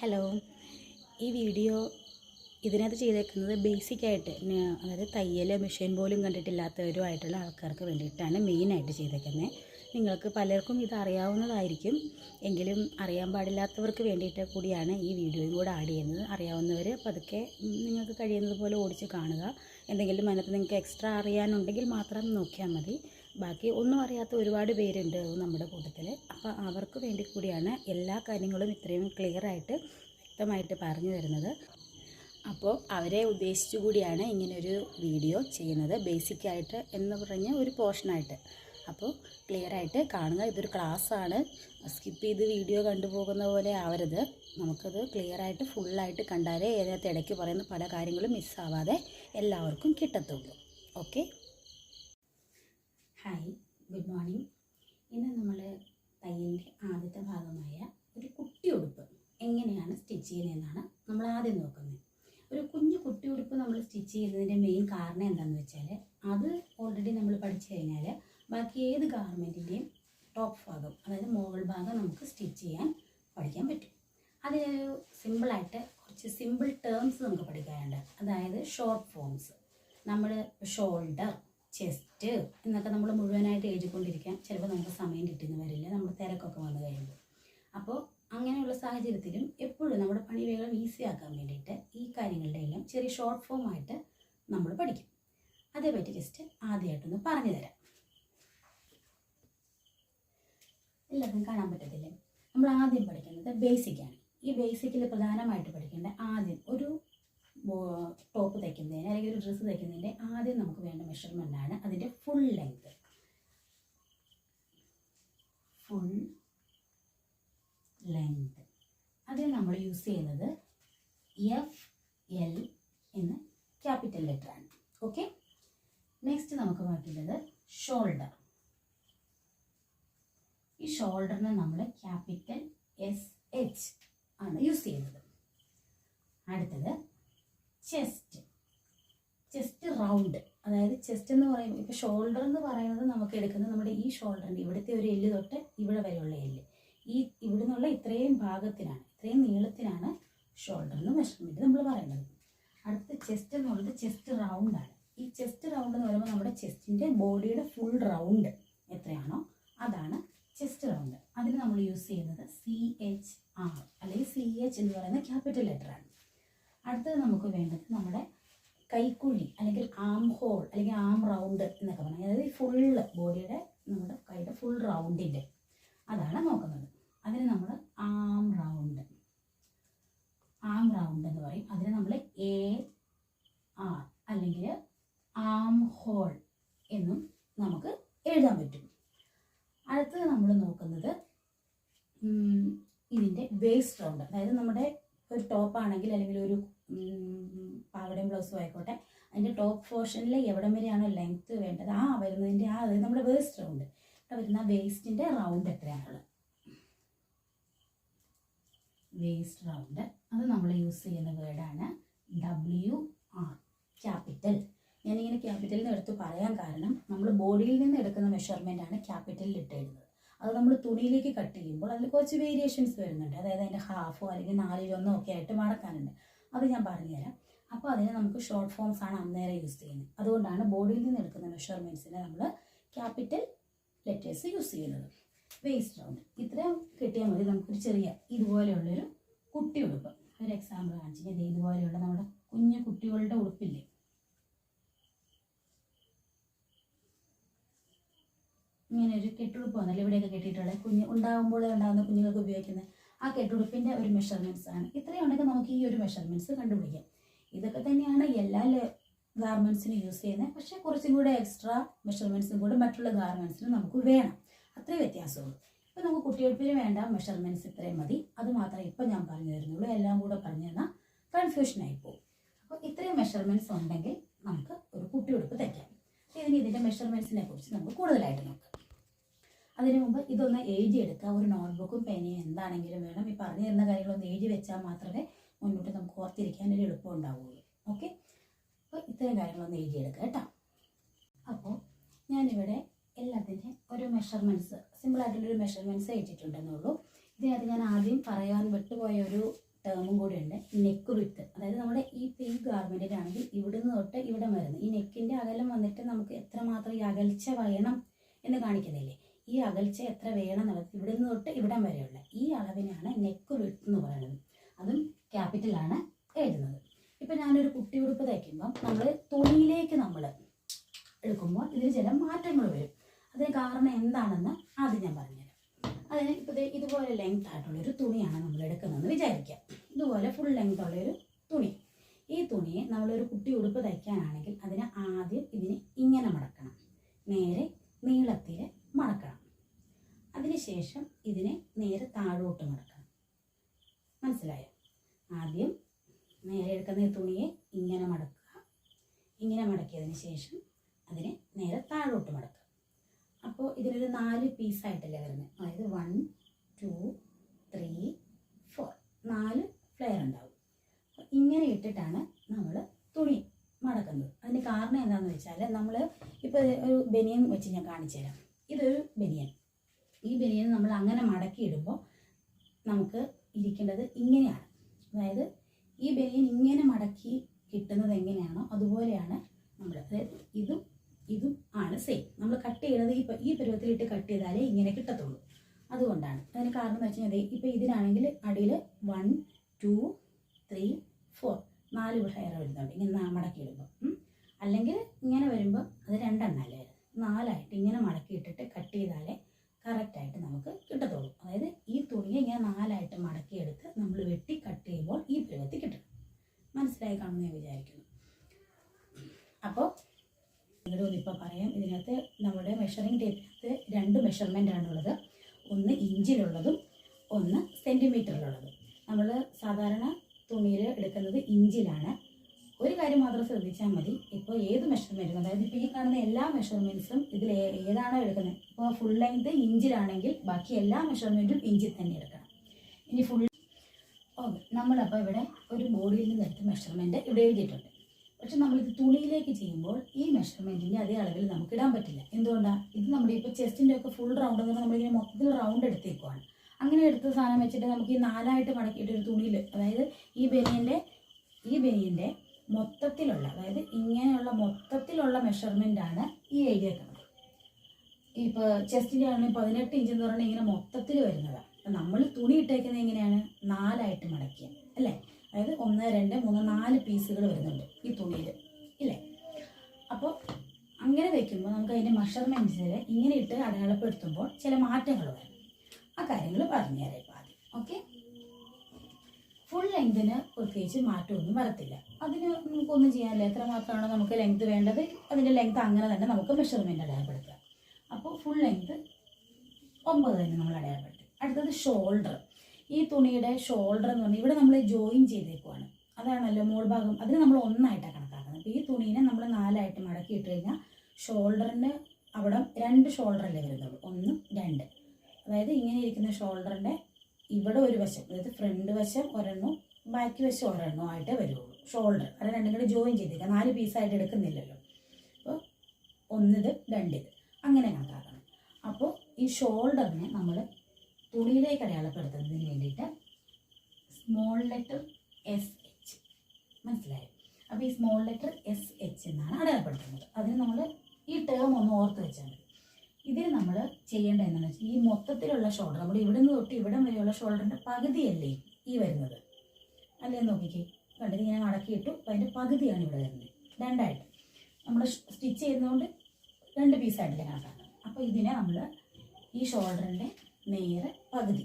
Hello ഈ video ഇതിനകത്ത് ചെയ്തേക്കുന്നത് ബേസിക് ആയിട്ട് അതായത് തയ്യൽ മെഷീൻ പോലും കണ്ടിട്ടില്ലാത്തവരുമായിട്ടുള്ള ആൾക്കാർക്ക് വേണ്ടിയിട്ടാണ് മെയിനായിട്ട് ചെയ്തേക്കുന്നത്. നിങ്ങൾക്ക് പലർക്കും ഇത് അറിയാവുന്നതായിരിക്കും. എങ്കിലും അറിയാൻ പാടില്ലാത്തവർക്ക് വേണ്ടിയിട്ട് കൂടിയാണ് ഈ വീഡിയോയും കൂടെ ആഡ് ചെയ്യുന്നത്. അറിയാവുന്നവർ പതുക്കെ നിങ്ങൾക്ക് കഴിയുന്നത് പോലെ ഓടിച്ച് കാണുക. എന്തെങ്കിലും അതിനകത്ത് നിങ്ങൾക്ക് എക്സ്ട്രാ അറിയാനുണ്ടെങ്കിൽ മാത്രം നോക്കിയാൽ മതി. ബാക്കി ഒന്നും അറിയാത്ത ഒരുപാട് പേരുണ്ട് നമ്മുടെ കൂട്ടത്തിൽ. അപ്പോൾ അവർക്ക് വേണ്ടി കൂടിയാണ് എല്ലാ കാര്യങ്ങളും ഇത്രയും ക്ലിയർ ആയിട്ട് വ്യക്തമായിട്ട് പറഞ്ഞു തരുന്നത്. അപ്പോൾ അവരെ ഉദ്ദേശിച്ചു കൂടിയാണ് ഇങ്ങനൊരു വീഡിയോ ചെയ്യുന്നത്. ബേസിക്കായിട്ട് എന്ന് പറഞ്ഞ ഒരു പോർഷനായിട്ട് അപ്പോൾ ക്ലിയർ ആയിട്ട് കാണുക. ഇതൊരു ക്ലാസ്സാണ് സ്കിപ്പ് ചെയ്ത് വീഡിയോ കണ്ടുപോകുന്ന പോലെ ആവരുത്. നമുക്കത് ക്ലിയർ ആയിട്ട് ഫുള്ളായിട്ട് കണ്ടാലേ ഇതിനകത്ത് ഇടയ്ക്ക് പറയുന്ന പല കാര്യങ്ങളും മിസ്സാവാതെ എല്ലാവർക്കും കിട്ടത്തുള്ളൂ. Okay hi good morning. ഇന്ന് നമ്മൾ തയ്യലിന്റെ ആദ്യത്തെ ഭാഗമായ ഒരു കുട്ടി ഉടുപ്പ് എങ്ങനെയാണ് സ്റ്റിച്ച് ചെയ്യുന്നതെന്നാണ് നമ്മൾ ആദ്യം നോക്കുന്നത്. ഒരു കുഞ്ഞു കുട്ടി ഉടുപ്പ് നമ്മൾ സ്റ്റിച്ച് ചെയ്യുന്നതിന്റെ മെയിൻ കാരണം എന്താണെന്ന് വെച്ചാൽ അത് ഓൾറെഡി നമ്മൾ പഠിച്ചു കഴിഞ്ഞാൽ ബാക്കി ഏത് ഗാർമെന്റിന്റെയും ടോപ്പ് ഭാഗം അതായത് മുകൾ ഭാഗം നമുക്ക് സ്റ്റിച്ച് ചെയ്യാൻ പഠിക്കാൻ പറ്റും. അതിനൊരു സിമ്പിളായിട്ട് കുറച്ച് സിമ്പിൾ ടേംസ് നമുക്ക് പഠിക്കാനുണ്ട്. അതായത് ഷോർട്ട് ഫോംസ് നമ്മൾ ഷോൾഡർ ചെസ്റ്റ് എന്നൊക്കെ നമ്മൾ മുഴുവനായിട്ട് എഴുതിക്കൊണ്ടിരിക്കാം. ചിലപ്പോൾ നമുക്ക് സമയം കിട്ടിയെന്ന് വരില്ല. നമ്മൾ തിരക്കൊക്കെ വന്നു കഴിയുമ്പോൾ. അപ്പോൾ അങ്ങനെയുള്ള സാഹചര്യത്തിലും എപ്പോഴും നമ്മുടെ പണി വേഗം ഈസി ആക്കാൻ വേണ്ടിയിട്ട് ഈ കാര്യങ്ങളുടെ എല്ലാം ചെറിയ ഷോർട്ട് ഫോം ആയിട്ട് നമ്മൾ പഠിക്കും. അതേപറ്റി ജസ്റ്റ് ആദ്യമായിട്ടൊന്ന് പറഞ്ഞു തരാം. എല്ലാവർക്കും കാണാൻ പറ്റത്തില്ലേ? നമ്മൾ ആദ്യം പഠിക്കുന്നത് ബേസിക്കാണ് ഈ ബേസിക്കിൽ പ്രധാനമായിട്ട് പഠിക്കേണ്ട ആദ്യം ഒരു ടോപ്പ് തയ്ക്കുന്നതിന് അല്ലെങ്കിൽ ഒരു ഡ്രസ്സ് തയ്ക്കുന്നതിന്റെ ആദ്യം നമുക്ക് വേണ്ട മെഷർമെന്റ് ആണ് അതിന്റെ ഫുൾ ലെങ്ത് ഫുൾ ലെങ്ത് അതിൽ നമ്മൾ യൂസ് ചെയ്യുന്നത് എഫ് എൽ എന്ന ക്യാപിറ്റൽ ലെറ്റർ ആണ്. ഓക്കെ നെക്സ്റ്റ് നമുക്ക് നോക്കേണ്ടത് ഷോൾഡർ ഈ ഷോൾഡറിന് നമ്മൾ ക്യാപിറ്റൽ എസ് എച്ച് ആണ് യൂസ് ചെയ്യുന്നത്. അടുത്തത് ചെസ്റ്റ്. Chest round. അതായത് ചെസ്റ്റ് എന്ന് പറയും ഇപ്പോൾ ഷോൾഡർ എന്ന് പറയുന്നത് നമുക്ക് എടുക്കുന്നത് നമ്മുടെ ഈ ഷോൾഡറിന്റെ ഇവിടുത്തെ ഒരു എല്ല് തൊട്ട് ഇവിടെ വരെയുള്ള എല്ല്. ഈ ഇവിടെ നിന്നുള്ള ഇത്രയും ഭാഗത്തിനാണ് ഇത്രയും നീളത്തിനാണ് ഷോൾഡറിന് മെഷർമെന്റ് നമ്മൾ പറയുന്നത്. അടുത്ത ചെസ്റ്റ് എന്നുള്ളത് ചെസ്റ്റ് റൗണ്ടാണ് ഈ ചെസ്റ്റ് റൗണ്ട് എന്ന് പറയുമ്പോൾ നമ്മുടെ ചെസ്റ്റിന്റെ ബോഡിയുടെ ഫുൾ റൗണ്ട് എത്രയാണോ അതാണ് ചെസ്റ്റ് റൗണ്ട്. അതിന് നമ്മൾ യൂസ് ചെയ്യുന്നത് സി എച്ച് ആർ അല്ലെങ്കിൽ സി എച്ച് എന്ന് പറയുന്ന ക്യാപിറ്റൽ ലെറ്റർ ആണ് അടുത്തത് നമുക്ക് വേണ്ടത് നമ്മുടെ കൈക്കുഴി അല്ലെങ്കിൽ ആം ഹോൾ അല്ലെങ്കിൽ ആം റൗണ്ട് എന്നൊക്കെ പറഞ്ഞാൽ അതായത് ഫുള്ള് ബോഡിയുടെ നമ്മുടെ കൈയുടെ ഫുൾ റൗണ്ടിന്റെ അതാണ് നോക്കുന്നത്. അതിന് നമ്മൾ ആം റൗണ്ട് ആം റൗണ്ട് എന്ന് പറയും. അതിന് നമ്മൾ എ ആർ അല്ലെങ്കിൽ ആം ഹോൾ എന്നും നമുക്ക് എഴുതാൻ പറ്റും. അടുത്തത് നമ്മൾ നോക്കുന്നത് ഇതിന്റെ വേസ്റ്റ് റൗണ്ട് അതായത് നമ്മുടെ ഒരു ടോപ്പ് ആണെങ്കിൽ അല്ലെങ്കിൽ ഒരു പാവടയും ബ്ലൗസും ആയിക്കോട്ടെ. അതിന്റെ ടോപ്പ് പോർഷനിൽ എവിടം വരെയാണോ ലെങ്ത്ത് വേണ്ടത്? ആ വരുന്നതിന്റെ ആ നമ്മുടെ വേസ്റ്റ് റൗണ്ട് ഇവിടെ വരുന്ന വേസ്റ്റിന്റെ റൗണ്ട് എത്രയാണുള്ളത്? വേസ്റ്റ് റൗണ്ട് അത് നമ്മൾ യൂസ് ചെയ്യുന്ന വേർഡാണ് ഡബ്ല്യു ആർ ക്യാപിറ്റൽ ഞാനിങ്ങനെ ക്യാപിറ്റലിൽ നിന്ന് എടുത്ത് പറയാൻ കാരണം നമ്മൾ ബോഡിയിൽ നിന്ന് എടുക്കുന്ന മെഷർമെന്റ് ആണ് ക്യാപിറ്റലിൽ ഇട്ട് അത് നമ്മൾ തുണിയിലേക്ക് കട്ട് ചെയ്യുമ്പോൾ അതിൽ കുറച്ച് വേരിയേഷൻസ് വരുന്നുണ്ട്. അതായത് അതിന്റെ ഹാഫോ അല്ലെങ്കിൽ നാലിലൊന്നോ ഒക്കെ ആയിട്ട് മടക്കാനുണ്ട്. അത് ഞാൻ പറഞ്ഞുതരാം. അപ്പോൾ അതിന് നമുക്ക് ഷോർട്ട് ഫോംസ് ആണ് അന്നേരം യൂസ് ചെയ്യുന്നത്. അതുകൊണ്ടാണ് ബോഡിയിൽ നിന്ന് എടുക്കുന്ന മെഷർമെന്റ്സിന് നമ്മൾ ക്യാപിറ്റൽ ലെറ്റേഴ്സ് യൂസ് ചെയ്യുന്നത്. വേസ്റ്റ് റൗണ്ട് ഇത്രയും കിട്ടിയാൽ മതി. നമുക്കൊരു ചെറിയ ഇതുപോലെയുള്ളൊരു കുട്ടി ഉടുപ്പ്. ഒരു എക്സാമ്പിൾ കാണിച്ചു ഇതുപോലെയുള്ള നമ്മുടെ കുഞ്ഞു കുട്ടികളുടെ ഉടുപ്പില്ലേ? ഇങ്ങനെ ഒരു കെട്ടുടുപ്പ് വന്നല്ലോ? ഇവിടെയൊക്കെ കെട്ടിയിട്ടുള്ള കുഞ്ഞ് ഉണ്ടാകുമ്പോഴേ ഉണ്ടാകുന്ന കുഞ്ഞുങ്ങൾക്ക് ഉപയോഗിക്കുന്ന ആ കെട്ടുടുപ്പിന്റെ ഒരു മെഷർമെന്റ്സ് ആണ്. ഇത്രയും ഉണ്ടെങ്കിൽ നമുക്ക് ഈ ഒരു മെഷർമെന്റ്സ് കണ്ടുപിടിക്കാം. ഇതൊക്കെ തന്നെയാണ് എല്ലാ ഗാർമെന്റ്സിനും യൂസ് ചെയ്യുന്നത്. പക്ഷേ കുറച്ചും കൂടെ എക്സ്ട്രാ മെഷർമെന്റ്സും കൂടെ മറ്റുള്ള ഗാർമെന്റ്സിനും നമുക്ക് വേണം. അത്രേ വ്യത്യാസമുള്ളൂ. ഇപ്പം നമുക്ക് കുട്ടികൾപ്പിന് വേണ്ട മെഷർമെന്റ്സ് ഇത്രയും മതി. അത് മാത്രമേ ഇപ്പം ഞാൻ പറഞ്ഞു തരുന്നുള്ളൂ. എല്ലാം കൂടെ പറഞ്ഞു തന്നാൽ കൺഫ്യൂഷനായി പോകും. അപ്പോൾ ഇത്രയും മെഷർമെന്റ്സ് ഉണ്ടെങ്കിൽ നമുക്ക് ഒരു കുട്ടിയുടുപ്പ് തയ്ക്കാം. ഇതിന് ഇതിന്റെ മെഷർമെന്റ്സിനെ കുറിച്ച് നമുക്ക് കൂടുതലായിട്ട് നോക്കാം. അതിനു മുമ്പ് ഇതൊന്ന് എഴുതി എടുക്കുക. ഒരു നോട്ട്ബുക്കും പേനയും എന്താണെങ്കിലും വേണം. ഈ പറഞ്ഞു തരുന്ന കാര്യങ്ങളൊന്ന് എഴുതി വെച്ചാൽ മാത്രമേ മുന്നോട്ട് നമുക്ക് ഓർത്തിരിക്കാൻ ഒരു എളുപ്പം ഉണ്ടാവുകയുള്ളൂ ഓക്കെ അപ്പോൾ ഇത്രയും കാര്യങ്ങളൊന്ന് എഴുതിയെടുക്കുക കേട്ടോ. അപ്പോൾ ഞാനിവിടെ എല്ലാത്തിന്റെ ഒരു മെഷർമെന്റ്സ് സിമ്പിളായിട്ടുള്ളൊരു മെഷർമെന്റ്സ് എഴുതിയിട്ടുണ്ടെന്നുള്ളൂ ഇതിനകത്ത് ഞാൻ ആദ്യം പറയാൻ വിട്ടുപോയ ഒരു ടേമും കൂടി ഉണ്ട്. നെക്ക് വിട്ട് അതായത് നമ്മുടെ ഈ ഈ ഗാർമെന്റിലാണെങ്കിൽ ഇവിടുന്ന് തൊട്ട് ഇവിടെ വരുന്നത് ഈ നെക്കിന്റെ അകലം വന്നിട്ട് നമുക്ക് എത്രമാത്രം ഈ അകൽച്ച വേണം എന്ന് കാണിക്കുന്നില്ലേ? ഈ അകൽച്ച എത്ര വേണം എന്നുള്ളത് നിന്ന് തൊട്ട് ഇവിടം വരെയുള്ള ഈ അളവിനാണ് നെക്ക് വിട്ട് എന്ന് പറയുന്നത്. അതും ക്യാപിറ്റലാണ് എഴുതുന്നത്. ഇപ്പം ഞാനൊരു കുട്ടി ഉടുപ്പ് തയ്ക്കുമ്പോൾ നമ്മൾ തുണിയിലേക്ക് നമ്മൾ എടുക്കുമ്പോൾ ഇതിന് ചില മാറ്റങ്ങൾ വരും. അതിന് കാരണം എന്താണെന്ന് ആദ്യം ഞാൻ പറഞ്ഞുതരാം. അതിന് ഇപ്പോൾ ഇതുപോലെ ലെങ്ത് ആയിട്ടുള്ള ഒരു തുണിയാണ് നമ്മൾ എടുക്കുന്നതെന്ന് വിചാരിക്കാം. ഇതുപോലെ ഫുൾ ലെങ്ത് ഉള്ളൊരു തുണി. ഈ തുണിയെ നമ്മളൊരു കുട്ടി ഉടുപ്പ് തയ്ക്കാനാണെങ്കിൽ അതിന് ആദ്യം ഇതിനെ ഇങ്ങനെ മടക്കണം. നേരെ നീളത്തിൽ മടക്കണം. അതിനുശേഷം ഇതിനെ നേരെ താഴോട്ട് മടക്കണം. മനസ്സിലായോ? ആദ്യം നേരെ എടുക്കുന്ന തുണിയെ ഇങ്ങനെ മടക്കുക. ഇങ്ങനെ മടക്കിയതിന് ശേഷം അതിനെ നേരെ താഴോട്ട് മടക്കുക. അപ്പോൾ ഇതിനൊരു നാല് പീസായിട്ടല്ലേ വരുന്നത് അതായത് വൺ ടു ത്രീ ഫോർ നാല് ഫ്ലെയർ ഉണ്ടാവും. ഇങ്ങനെ ഇട്ടിട്ടാണ് നമ്മൾ തുണി മടക്കുന്നത്. അതിന് കാരണം എന്താണെന്ന് വെച്ചാൽ നമ്മൾ ഇപ്പോൾ ഒരു ബനിയൻ വെച്ച് ഞാൻ കാണിച്ചു തരാം ഇതൊരു ബനിയൻ. ഈ ബനിയൻ നമ്മൾ അങ്ങനെ മടക്കി ഇടുമ്പോൾ നമുക്ക് ഇരിക്കേണ്ടത് ഇങ്ങനെയാണ്. അതായത് ഈ ബനിയൻ ഇങ്ങനെ മടക്കി കിട്ടുന്നത് എങ്ങനെയാണോ അതുപോലെയാണ് നമ്മൾ അതായത് ഇതും ഇതും ആണ് സെയിം നമ്മൾ കട്ട് ചെയ്യുന്നത് ഈ പ- ഈ പരുവത്തിലിട്ട് കട്ട് ചെയ്താലേ ഇങ്ങനെ കിട്ടത്തുള്ളൂ. അതുകൊണ്ടാണ്. അതിന് കാരണം എന്ന് വെച്ച് കഴിഞ്ഞാൽ ഇപ്പോൾ ഇതിനാണെങ്കിൽ അടിയിൽ വൺ ടു ത്രീ ഫോർ നാല് ഹെയർ വരുന്നുണ്ട്. ഇങ്ങനെ മടക്കി ഇടുമ്പോൾ അല്ലെങ്കിൽ ഇങ്ങനെ വരുമ്പോൾ അത് രണ്ടെണ്ണമല്ലേ നാലായിട്ട് ഇങ്ങനെ മടക്കി ഇട്ടിട്ട് കട്ട് ചെയ്താലേ കറക്റ്റായിട്ട് നമുക്ക് കിട്ടത്തുള്ളൂ. അതായത് ഈ തുണിയെ ഇങ്ങനെ നാലായിട്ട് മടക്കിയെടുത്ത് നമ്മൾ വെട്ടി കട്ട് ചെയ്യുമ്പോൾ ഈ പരുവത്തിൽ കിട്ടും മനസ്സിലായി കാണുമെന്ന് ഞാൻ വിചാരിക്കുന്നു. അപ്പോൾ നിങ്ങളോട് ഇപ്പോൾ പറയാം ഇതിനകത്ത് നമ്മുടെ മെഷറിംഗ് ടേപ്പിനകത്ത് രണ്ട് മെഷർമെന്റ് ആണുള്ളത് ഒന്ന് ഇഞ്ചിലുള്ളതും ഒന്ന് സെന്റിമീറ്ററിലുള്ളതും നമ്മൾ സാധാരണ തുണിയിൽ എടുക്കുന്നത് ഇഞ്ചിലാണ്. ഒരു കാര്യം മാത്രം ശ്രദ്ധിച്ചാൽ മതി. ഇപ്പോൾ ഏത് മെഷർമെന്റും അതായത് ഇപ്പോൾ ഈ കാണുന്ന എല്ലാ മെഷർമെന്റ്സും ഇതിൽ ഏതാണോ എടുക്കുന്നത്? ഇപ്പോൾ ഫുൾ ലെങ്ത് ഇഞ്ചിലാണെങ്കിൽ ബാക്കി എല്ലാ മെഷർമെന്റും ഇഞ്ചിൽ തന്നെ എടുക്കണം. ഇനി ഫുൾ ഓക്കെ നമ്മളപ്പോൾ ഇവിടെ ഒരു ബോഡിയിൽ നിന്ന് എടുത്ത മെഷർമെന്റ് ഇവിടെ എഴുതിയിട്ടുണ്ട്. പക്ഷെ നമ്മളിത് തുണിയിലേക്ക് ചെയ്യുമ്പോൾ ഈ മെഷർമെന്റിന്റെ അതേ അളവിൽ നമുക്ക് ഇടാൻ പറ്റില്ല. എന്തുകൊണ്ടാണ് ഇത് നമ്മുടെ ഇപ്പോൾ ചെസ്റ്റിന്റെ ഒക്കെ ഫുൾ റൗണ്ട് എന്ന് പറഞ്ഞാൽ നമ്മളിങ്ങനെ മൊത്തത്തിൽ റൗണ്ട് എടുത്തേക്കുവാണ്. അങ്ങനെ എടുത്ത സാധനം വെച്ചിട്ട് നമുക്ക് ഈ നാലായിട്ട് മടക്കിയിട്ട് ഒരു തുണിയിൽ അതായത് ഈ ബനിയന്റെ ഈ ബനിയന്റെ മൊത്തത്തിലുള്ള അതായത് ഇങ്ങനെയുള്ള മൊത്തത്തിലുള്ള ആണ് ഈ ഏരിയ എഴുതിയേക്കുന്നത് ഇപ്പോൾ ചെസ്റ്റിന്റെ ആണെങ്കിൽ പതിനെട്ട് ഇഞ്ച് എന്ന് പറഞ്ഞാൽ ഇങ്ങനെ മൊത്തത്തിൽ വരുന്നതാണ്. നമ്മൾ തുണി ഇട്ടേക്കുന്നത് എങ്ങനെയാണ്? നാലായിട്ട് മടക്കിയ അല്ലേ? അതായത് ഒന്ന് രണ്ട് മൂന്ന് നാല് പീസുകൾ വരുന്നുണ്ട് ഈ തുണിയിൽ ഇല്ലേ? അപ്പോൾ അങ്ങനെ വെക്കുമ്പോൾ നമുക്ക് അതിന്റെ മെഷർമെന്റ്സിൽ ഇങ്ങനെ ഇട്ട് അടയാളപ്പെടുത്തുമ്പോൾ ചില മാറ്റങ്ങൾ വരും. ആ കാര്യങ്ങൾ പറഞ്ഞുതരാം ഇപ്പോൾ ആദ്യം ഓക്കെ ഫുൾ ലെങ്തിന് പ്രത്യേകിച്ച് മാറ്റമൊന്നും വരത്തില്ല. അതിന് നമുക്കൊന്നും ചെയ്യാനില്ല. എത്ര മാത്രമാണോ നമുക്ക് ലെങ്ത് വേണ്ടത് അതിന്റെ ലെങ്ത് അങ്ങനെ തന്നെ നമുക്ക് മെഷർമെന്റ് അടയാളപ്പെടുത്തുക അപ്പോൾ ഫുൾ ലെങ്ത് ഒമ്പത് തന്നെ നമ്മൾ അടയാളപ്പെടുത്തി. അടുത്തത് ഷോൾഡർ ഈ തുണിയുടെ ഷോൾഡർ എന്ന് പറഞ്ഞാൽ ഇവിടെ നമ്മൾ ജോയിൻ ചെയ്തേക്കുവാണ്. അതാണല്ലോ മോൾ ഭാഗം. അതിന് നമ്മൾ ഒന്നായിട്ടാണ് കണക്കാക്കുന്നത്. അപ്പോൾ ഈ തുണീനെ നമ്മൾ നാലായിട്ട് മടക്കി ഇട്ട് കഴിഞ്ഞാൽ ഷോൾഡറിന്റെ അവിടെ രണ്ട് ഷോൾഡർ ഷോൾഡറല്ലേ വരുന്നുള്ളൂ. ഒന്ന് രണ്ട്. അതായത് ഇങ്ങനെ ഇരിക്കുന്ന ഷോൾഡറിന്റെ ഇവിടെ ഒരു വശം അതായത് ഫ്രണ്ട് വശം ഒരെണ്ണം ബാക്ക് വശം ഒരെണ്ണം ആയിട്ടേ വരുള്ളൂ ഷോൾഡർ അത് രണ്ടും കൂടി ജോയിൻ ചെയ്തേക്കുക നാല് പീസായിട്ട് എടുക്കുന്നില്ലല്ലോ. അപ്പോൾ ഒന്നിത് രണ്ടിത്. അങ്ങനെ കണക്കാക്കണം. അപ്പോൾ ഈ ഷോൾഡറിനെ നമ്മൾ തുണിയിലേക്ക് അടയാളപ്പെടുത്തുന്നതിന് വേണ്ടിയിട്ട് സ്മോൾ ലെറ്റർ എസ് എച്ച് മനസ്സിലായോ? അപ്പോൾ ഈ സ്മോൾ ലെറ്റർ എസ് എച്ച് എന്നാണ് അടയാളപ്പെടുത്തുന്നത്. അതിന് നമ്മൾ ഈ ടേം ഒന്ന് ഓർത്ത് വെച്ചാൽ മതി. ഇതിൽ നമ്മൾ ചെയ്യേണ്ടത് എന്താണെന്ന് വെച്ചാൽ ഈ മൊത്തത്തിലുള്ള ഷോൾഡർ നമ്മൾ ഇവിടെ നിന്ന് തൊട്ട് ഇവിടം വരെയുള്ള ഷോൾഡറിന്റെ പകുതിയല്ലേ ഈ വരുന്നത്? അല്ലേ നോക്കിക്കേ. കണ്ടിട്ട് ഞാൻ അടക്കിയിട്ടു അപ്പം അതിന്റെ പകുതിയാണ് ഇവിടെ വരുന്നത്. രണ്ടായിട്ട്. നമ്മൾ സ്റ്റിച്ച് ചെയ്യുന്നതുകൊണ്ട് രണ്ട് പീസായിട്ടില്ല കണക്കാക്കുന്നത്. അപ്പോൾ ഇതിനെ നമ്മൾ ഈ ഷോൾഡറിന്റെ നേരെ പകുതി.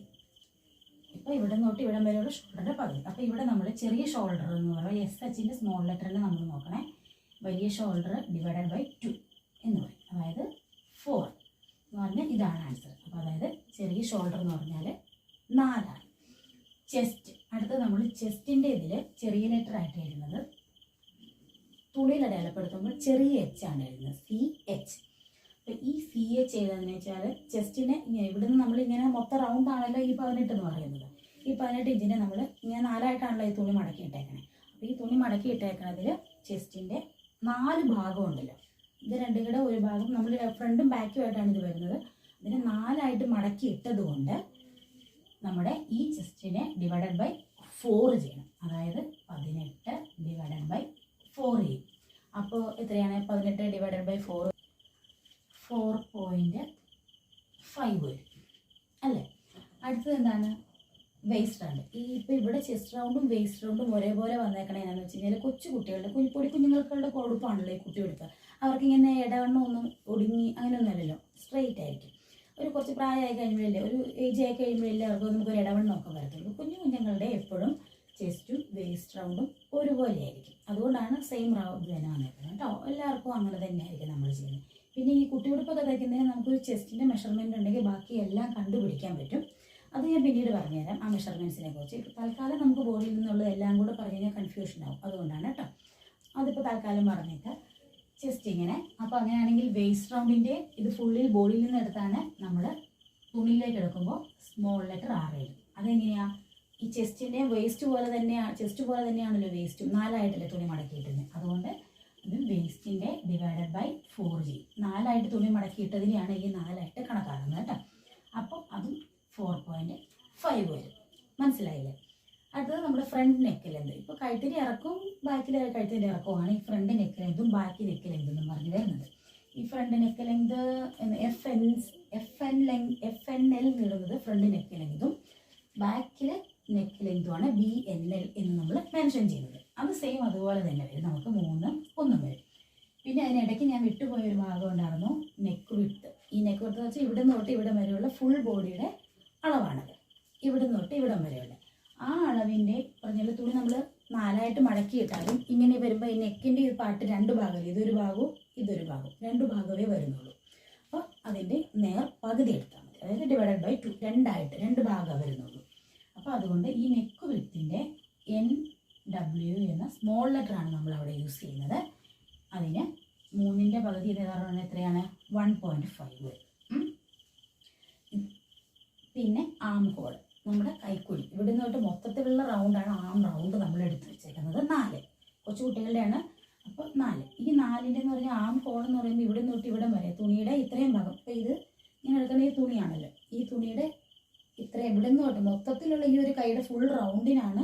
ഇപ്പോൾ ഇവിടെ തൊട്ട് ഇവിടം വരെയുള്ള ഷോൾഡറിന്റെ പകുതി. അപ്പോൾ ഇവിടെ നമ്മൾ ചെറിയ ഷോൾഡർ എന്ന് പറയുമ്പോൾ എസ് എച്ചിന്റെ സ്മോൾ ലെറ്ററിൽ നമ്മൾ നോക്കണേ. വലിയ ഷോൾഡർ ഡിവൈഡഡ് ബൈ ടു എന്ന് പറയും. അതായത് ഫോർ എന്ന് പറഞ്ഞാൽ ഇതാണ് ആൻസർ അപ്പോൾ അതായത് ചെറിയ ഷോൾഡർ എന്ന് പറഞ്ഞാൽ നാലാണ്. ചെസ്റ്റ് അടുത്തത് നമ്മൾ ചെസ്റ്റിന്റെ ഇതിൽ ചെറിയ ലെറ്റർ ആയിട്ട് എഴുതുന്നത്. തുണിയിൽ അടയാളപ്പെടുത്തുമ്പോൾ ചെറിയ എച്ച് ആണ് എഴുതുന്നത്. സി എച്ച് അപ്പോൾ ഈ സി എച്ച് ഏതാണെന്ന് വെച്ചാൽ ചെസ്റ്റിനെ ഇങ്ങനെ ഇവിടുന്ന് നമ്മൾ ഇങ്ങനെ മൊത്തം റൗണ്ട് ആണല്ലോ ഈ പതിനെട്ട് എന്ന് പറയുന്നത്. ഈ പതിനെട്ട് ഇഞ്ചിനെ നമ്മൾ ഇങ്ങനെ നാലായിട്ടാണല്ലോ ഈ തുണി മടക്കി ഇട്ടേക്കണേ. അപ്പോൾ ഈ തുണി മടക്കി ഇട്ടേക്കണതിൽ ചെസ്റ്റിന്റെ നാല് ഭാഗമുണ്ടല്ലോ ഇത് രണ്ടും കൂടെ ഒരു ഭാഗം നമ്മൾ ഫ്രണ്ടും ബാക്കും ആയിട്ടാണ് ഇത് വരുന്നത്. ഇതിനെ നാലായിട്ട് മടക്കി ഇട്ടത് കൊണ്ട് നമ്മുടെ ഈ ചെസ്റ്റിനെ ഡിവൈഡഡ് ബൈ ഫോർ ചെയ്യണം. അതായത് പതിനെട്ട് ഡിവൈഡഡ് ബൈ ഫോർ ചെയ്യും. അപ്പോൾ എത്രയാണ്? പതിനെട്ട് divided by four four point five വരും. അല്ലേ? അടുത്തത് എന്താണ്? വേസ്റ്റ് റൗണ്ട് ഈ ഇപ്പോൾ ഇവിടെ ചെസ്റ്റ് റൗണ്ടും വേസ്റ്റ് റൗണ്ടും ഒരേപോലെ വന്നേക്കണേ എന്നാന്ന് വെച്ച് കഴിഞ്ഞാൽ കൊച്ചു കുട്ടികളുടെ കുഞ്ഞിപ്പൊടി പൊടി കുഞ്ഞുങ്ങൾക്കുള്ള കൊടുപ്പാണല്ലോ ഈ കുട്ടി കൊടുക്കുക. അവർക്ക് ഇങ്ങനെ ഇടവണ്ണം ഒന്നും ഒടുങ്ങി അങ്ങനെയൊന്നുമല്ലല്ലോ സ്ട്രെയിറ്റ് ആയിരിക്കും. ഒരു കുറച്ച് പ്രായമായി കഴിയുമ്പോഴല്ലേ ഒരു ഏജ് ആയി കഴിയുമ്പോഴല്ലേ അവർക്ക് നമുക്ക് ഒരു ഇടവണ്ണമൊക്കെ വരത്തുള്ളൂ. കുഞ്ഞു കുഞ്ഞുങ്ങളുടെ എപ്പോഴും ചെസ്റ്റും വേസ്റ്റ് റൗണ്ടും ഒരുപോലെ ആയിരിക്കും. അതുകൊണ്ടാണ് സെയിം റൗണ്ട് തന്നെ വന്നേക്കുന്നത് കേട്ടോ. എല്ലാവർക്കും അങ്ങനെ തന്നെയായിരിക്കും നമ്മൾ ചെയ്യുന്നത്. പിന്നെ ഈ കുട്ടിയുടുപ്പൊക്കെ തയ്ക്കുന്നതിന് നമുക്കൊരു ചെസ്റ്റിന്റെ മെഷർമെന്റ് ഉണ്ടെങ്കിൽ ബാക്കി എല്ലാം കണ്ടുപിടിക്കാൻ പറ്റും. അത് ഞാൻ പിന്നീട് പറഞ്ഞുതരാം. ആ മെഷർമെന്റ്സിനെ കുറിച്ച്. ഇപ്പോൾ തൽക്കാലം നമുക്ക് ബോഡിയിൽ നിന്നുള്ള എല്ലാം കൂടെ പറഞ്ഞു കഴിഞ്ഞാൽ കൺഫ്യൂഷൻ ആവും. അതുകൊണ്ടാണ് കേട്ടോ. അതിപ്പോൾ തൽക്കാലം പറഞ്ഞിട്ട് ചെസ്റ്റ് ഇങ്ങനെ. അപ്പോൾ അങ്ങനെയാണെങ്കിൽ വേസ്റ്റ് റൗണ്ടിന്റെ ഇത് ഫുള്ളിൽ ബോഡിയിൽ നിന്ന് എടുത്താണ് നമ്മൾ തുണിയിലേക്ക് എടുക്കുമ്പോൾ സ്മോൾ ലെറ്റർ ആർ എഴുതും അതെങ്ങനെയാ? ഈ ചെസ്റ്റിന്റെ വേസ്റ്റ് പോലെ തന്നെയാണ് ചെസ്റ്റ് പോലെ തന്നെയാണല്ലോ വേസ്റ്റും നാലായിട്ടല്ലേ തുണി മടക്കിയിട്ടുണ്ട് അതുകൊണ്ട് ഇത് വേസ്റ്റിന്റെ ഡിവൈഡഡ് ബൈ ഫോർ ജി നാലായിട്ട് തുണി മടക്കിയിട്ടതിനെയാണ് ഈ നാലായിട്ട് കണക്കാക്കുന്നത് കേട്ടോ. അപ്പോൾ അതും ഫോർ പോയിന്റ് ഫൈവ് വരും. മനസ്സിലായില്ലേ? അടുത്തത് നമ്മുടെ ഫ്രണ്ട് നെക്ക് ലെങ്ത് ഇപ്പോൾ കഴുത്തിന്റെ ഇറക്കവും ബാക്കിലെ കഴുത്തിന്റെ ഇറക്കവുമാണ് ഈ ഫ്രണ്ട് നെക്ക് ലെങ്തും ബാക്കി നെക്ക് ലെങ്തും എന്ന് പറഞ്ഞു വരുന്നത്. ഈ front neck length F N F N length F N L നീളുന്നത് front neck ലെങ്തും ബാക്കിലെ നെക്ക് ലെങ്തുമാണ് ബി എൻ എൽ എന്ന് നമ്മൾ മെൻഷൻ ചെയ്യുന്നത്. അത് സെയിം അതുപോലെ തന്നെ വരും. നമുക്ക് മൂന്നും ഒന്നും വരും. പിന്നെ അതിനിടയ്ക്ക് ഞാൻ വിട്ടുപോയ ഒരു ഭാഗം ഉണ്ടായിരുന്നു നെക്ക് വിട്ട് ഈ നെക്ക് വിട്ട് വെച്ചാൽ ഇവിടെ നിന്ന് തൊട്ട് ഇവിടെ വരെയുള്ള ഫുൾ ബോഡിയുടെ അളവാണത്. ഇവിടെ തൊട്ട് ഇവിടം വരെയുള്ള ആ അളവിന്റെ പറഞ്ഞാൽ തുണി നമ്മൾ നാലായിട്ട് മടക്കിയിട്ടാലും ഇങ്ങനെ വരുമ്പോൾ ഈ നെക്കിന്റെ ഈ പാട്ട് രണ്ട് ഭാഗമല്ലേ ഇതൊരു ഭാഗവും ഇതൊരു ഭാഗവും. രണ്ട് ഭാഗമേ വരുന്നുള്ളൂ. അപ്പോൾ അതിന്റെ നേർ പകുതി എടുത്താൽ മതി. അതായത് ഡിവൈഡഡ് ബൈ ടു രണ്ടായിട്ട് രണ്ട് ഭാഗമേ വരുന്നുള്ളൂ. അപ്പോൾ അതുകൊണ്ട് ഈ നെക്ക് വിത്തിന്റെ എൻ ഡബ്ല്യു എന്ന സ്മോൾ ലെറ്ററാണ് നമ്മൾ അവിടെ യൂസ് ചെയ്യുന്നത്. അതിന് മൂന്നിന്റെ പകുതി പറഞ്ഞാൽ എത്രയാണ്? One point five. പിന്നെ ആം ഹോൾ നമ്മുടെ കൈക്കുഴി. ഇവിടെ നിന്ന് തൊട്ട് മൊത്തത്തിലുള്ള റൗണ്ടാണ് ആം റൗണ്ട് നമ്മൾ എടുത്ത് വെച്ചേക്കുന്നത് നാല്. കൊച്ചു കുട്ടികളുടെയാണ്. അപ്പോൾ നാല്. ഈ നാലിന്റെ എന്ന് പറഞ്ഞാൽ ആം ഹോൾ എന്ന് പറയുമ്പോൾ ഇവിടെ നിന്ന് തൊട്ട് ഇവിടെ വരെ തുണിയുടെ ഇത്രയും ഭാഗം. അപ്പോൾ ഇത് ഇങ്ങനെ എടുക്കുന്ന ഈ തുണിയാണല്ലോ. ഈ തുണിയുടെ ഇത്ര ഇവിടെ നിന്ന് തൊട്ട് മൊത്തത്തിലുള്ള ഈ ഒരു കൈയുടെ ഫുൾ റൗണ്ടിനാണ്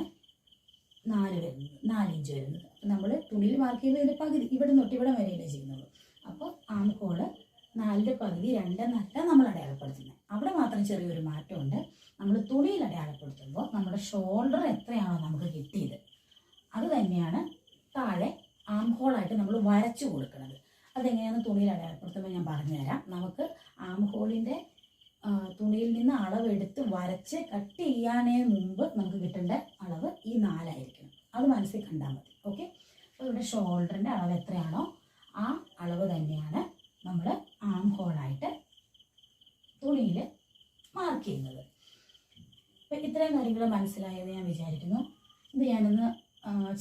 നാല് വരുന്നത്. നാലിഞ്ച് വരുന്നത്. നമ്മൾ തുണിയിൽ മാർക്ക് ചെയ്തതിന്റെ പകുതി. ഇവിടെ നിന്ന് തൊട്ട് ഇവിടെ വരെയല്ലേ ചെയ്യുന്നുള്ളൂ. അപ്പോൾ ആം ഹോൾ നാലിന്റെ പകുതി രണ്ടെന്നല്ല നമ്മൾ അടയാളപ്പെടുത്തുന്നത്. അവിടെ മാത്രം ചെറിയൊരു മാറ്റമുണ്ട്. നമ്മൾ തുണിയിൽ അടയാളപ്പെടുത്തുമ്പോൾ നമ്മുടെ ഷോൾഡർ എത്രയാണോ നമുക്ക് കിട്ടിയത്. അത് തന്നെയാണ് താഴെ ആം ഹോളായിട്ട് നമ്മൾ വരച്ചു കൊടുക്കുന്നത്. അതെങ്ങനെയാണ് തുണിയിൽ അടയാളപ്പെടുത്തുമ്പോൾ ഞാൻ പറഞ്ഞുതരാം. നമുക്ക് ആം ഹോളിന്റെ തുണിയിൽ നിന്ന് അളവെടുത്ത് വരച്ച് കട്ട് ചെയ്യാനേ മുമ്പ് നമുക്ക് കിട്ടേണ്ട അളവ് ഈ നാലായിരിക്കണം. അത് മനസ്സിൽ കണ്ടാൽ മതി. ഓക്കെ അപ്പോൾ ഇവിടെ ഷോൾഡറിന്റെ അളവ് എത്രയാണോ ആ അളവ് തന്നെയാണ് നമ്മൾ ആം ഹോളായിട്ട് തുണിയിൽ മാർക്ക് ചെയ്യുന്നത്. അപ്പം ഇത്രയും കാര്യങ്ങൾ മനസ്സിലായെന്ന് ഞാൻ വിചാരിക്കുന്നു. ഇത് ഞാനൊന്ന്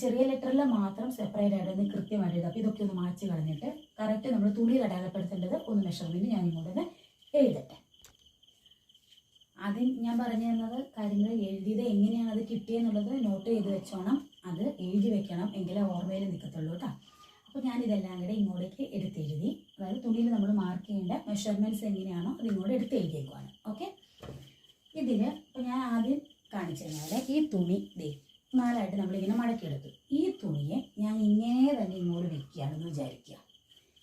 ചെറിയ ലെറ്ററിൽ മാത്രം സെപ്പറേറ്റ് ആയിട്ട് ഒന്ന് കൃത്യമായിട്ട് എഴുതാം ഇതൊക്കെ ഒന്ന് മാറ്റി കളഞ്ഞിട്ട് കറക്റ്റ് നമ്മൾ തുണിയിൽ അടയാളപ്പെടുത്തേണ്ടത് ഒന്ന് മെഷർമെന്റ് ഞാൻ ഇങ്ങോട്ട് എഴുതട്ടെ. ആദ്യം ഞാൻ പറഞ്ഞു തന്നത് കാര്യങ്ങൾ എഴുതിയത് എങ്ങനെയാണ് അത് കിട്ടിയെന്നുള്ളത് നോട്ട് ചെയ്ത് വെച്ചോണം. അത് എഴുതി വെക്കണം. എങ്കിലേ ഓർമ്മയിൽ നിൽക്കത്തുള്ളൂ കേട്ടോ. അപ്പോൾ ഞാൻ ഇതെല്ലാം കൂടെ ഇങ്ങോട്ടേക്ക് എടുത്തെഴുതി. അതായത് തുണിയിൽ നമ്മൾ മാർക്ക് ചെയ്യേണ്ട മെഷർമെന്റ്സ് എങ്ങനെയാണോ അത് ഇങ്ങോട്ട് എടുത്ത് എഴുതിയേക്കുവാണ് ഓക്കെ ഇതിൽ ഇപ്പോൾ ഞാൻ ആദ്യം കാണിച്ചു തന്നാൽ ഈ തുണി ദേ നാലായിട്ട് നമ്മളിങ്ങനെ മടക്കിയെടുത്തു. ഈ തുണിയെ ഞാൻ ഇങ്ങനെ തന്നെ ഇങ്ങോട്ട് വെക്കുകയാണെന്ന് വിചാരിക്കുക.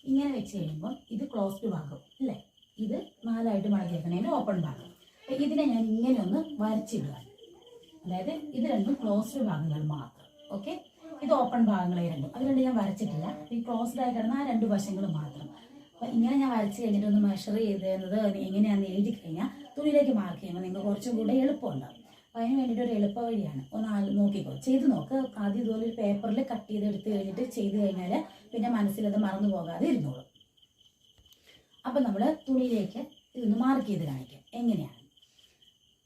ഇങ്ങനെ വെച്ച് കഴിയുമ്പോൾ ഇത് ക്ലോസ്ഡ് ഭാഗം അല്ലേ? ഇത് നാലായിട്ട് മടക്കി ഓപ്പൺ ഭാഗം അപ്പോൾ ഇതിനെ ഞാൻ ഇങ്ങനെ ഒന്ന് വരച്ചിടുക അതായത് ഇത് രണ്ടും ക്ലോസ്ഡ് ഭാഗങ്ങൾ മാത്രം. ഓക്കെ ഇത് ഓപ്പൺ ഭാഗങ്ങളെ രണ്ടും. അത് രണ്ട് ഞാൻ വരച്ചിട്ടില്ല. ഈ ക്ലോസ്ഡ് ആയി കിടന്ന ആ രണ്ട് വശങ്ങൾ മാത്രം. അപ്പം ഇങ്ങനെ ഞാൻ വരച്ച് കഴിഞ്ഞിട്ട് ഒന്ന് മെഷർ ചെയ്തത് എങ്ങനെയാണെന്ന് എഴുതി കഴിഞ്ഞാൽ തുണിയിലേക്ക് മാർക്ക് ചെയ്യുമ്പോൾ നിങ്ങൾക്ക് കുറച്ചും കൂടെ എളുപ്പമുണ്ടാവും. അപ്പോൾ അതിന് വേണ്ടിയിട്ട് ഒരു എളുപ്പ വഴിയാണ്. ഒന്ന് നോക്കിക്കോ. ചെയ്ത് നോക്ക്. ആദ്യം ഇതുപോലെ ഒരു പേപ്പറിൽ കട്ട് ചെയ്ത് എടുത്ത് കഴിഞ്ഞിട്ട് ചെയ്ത് കഴിഞ്ഞാൽ പിന്നെ മനസ്സിലത് മറന്നു പോകാതെ ഇരുന്നോളും. അപ്പം നമ്മൾ തുണിയിലേക്ക് ഇതൊന്ന് മാർക്ക് ചെയ്ത് കാണിക്കാം. എങ്ങനെയാണ്?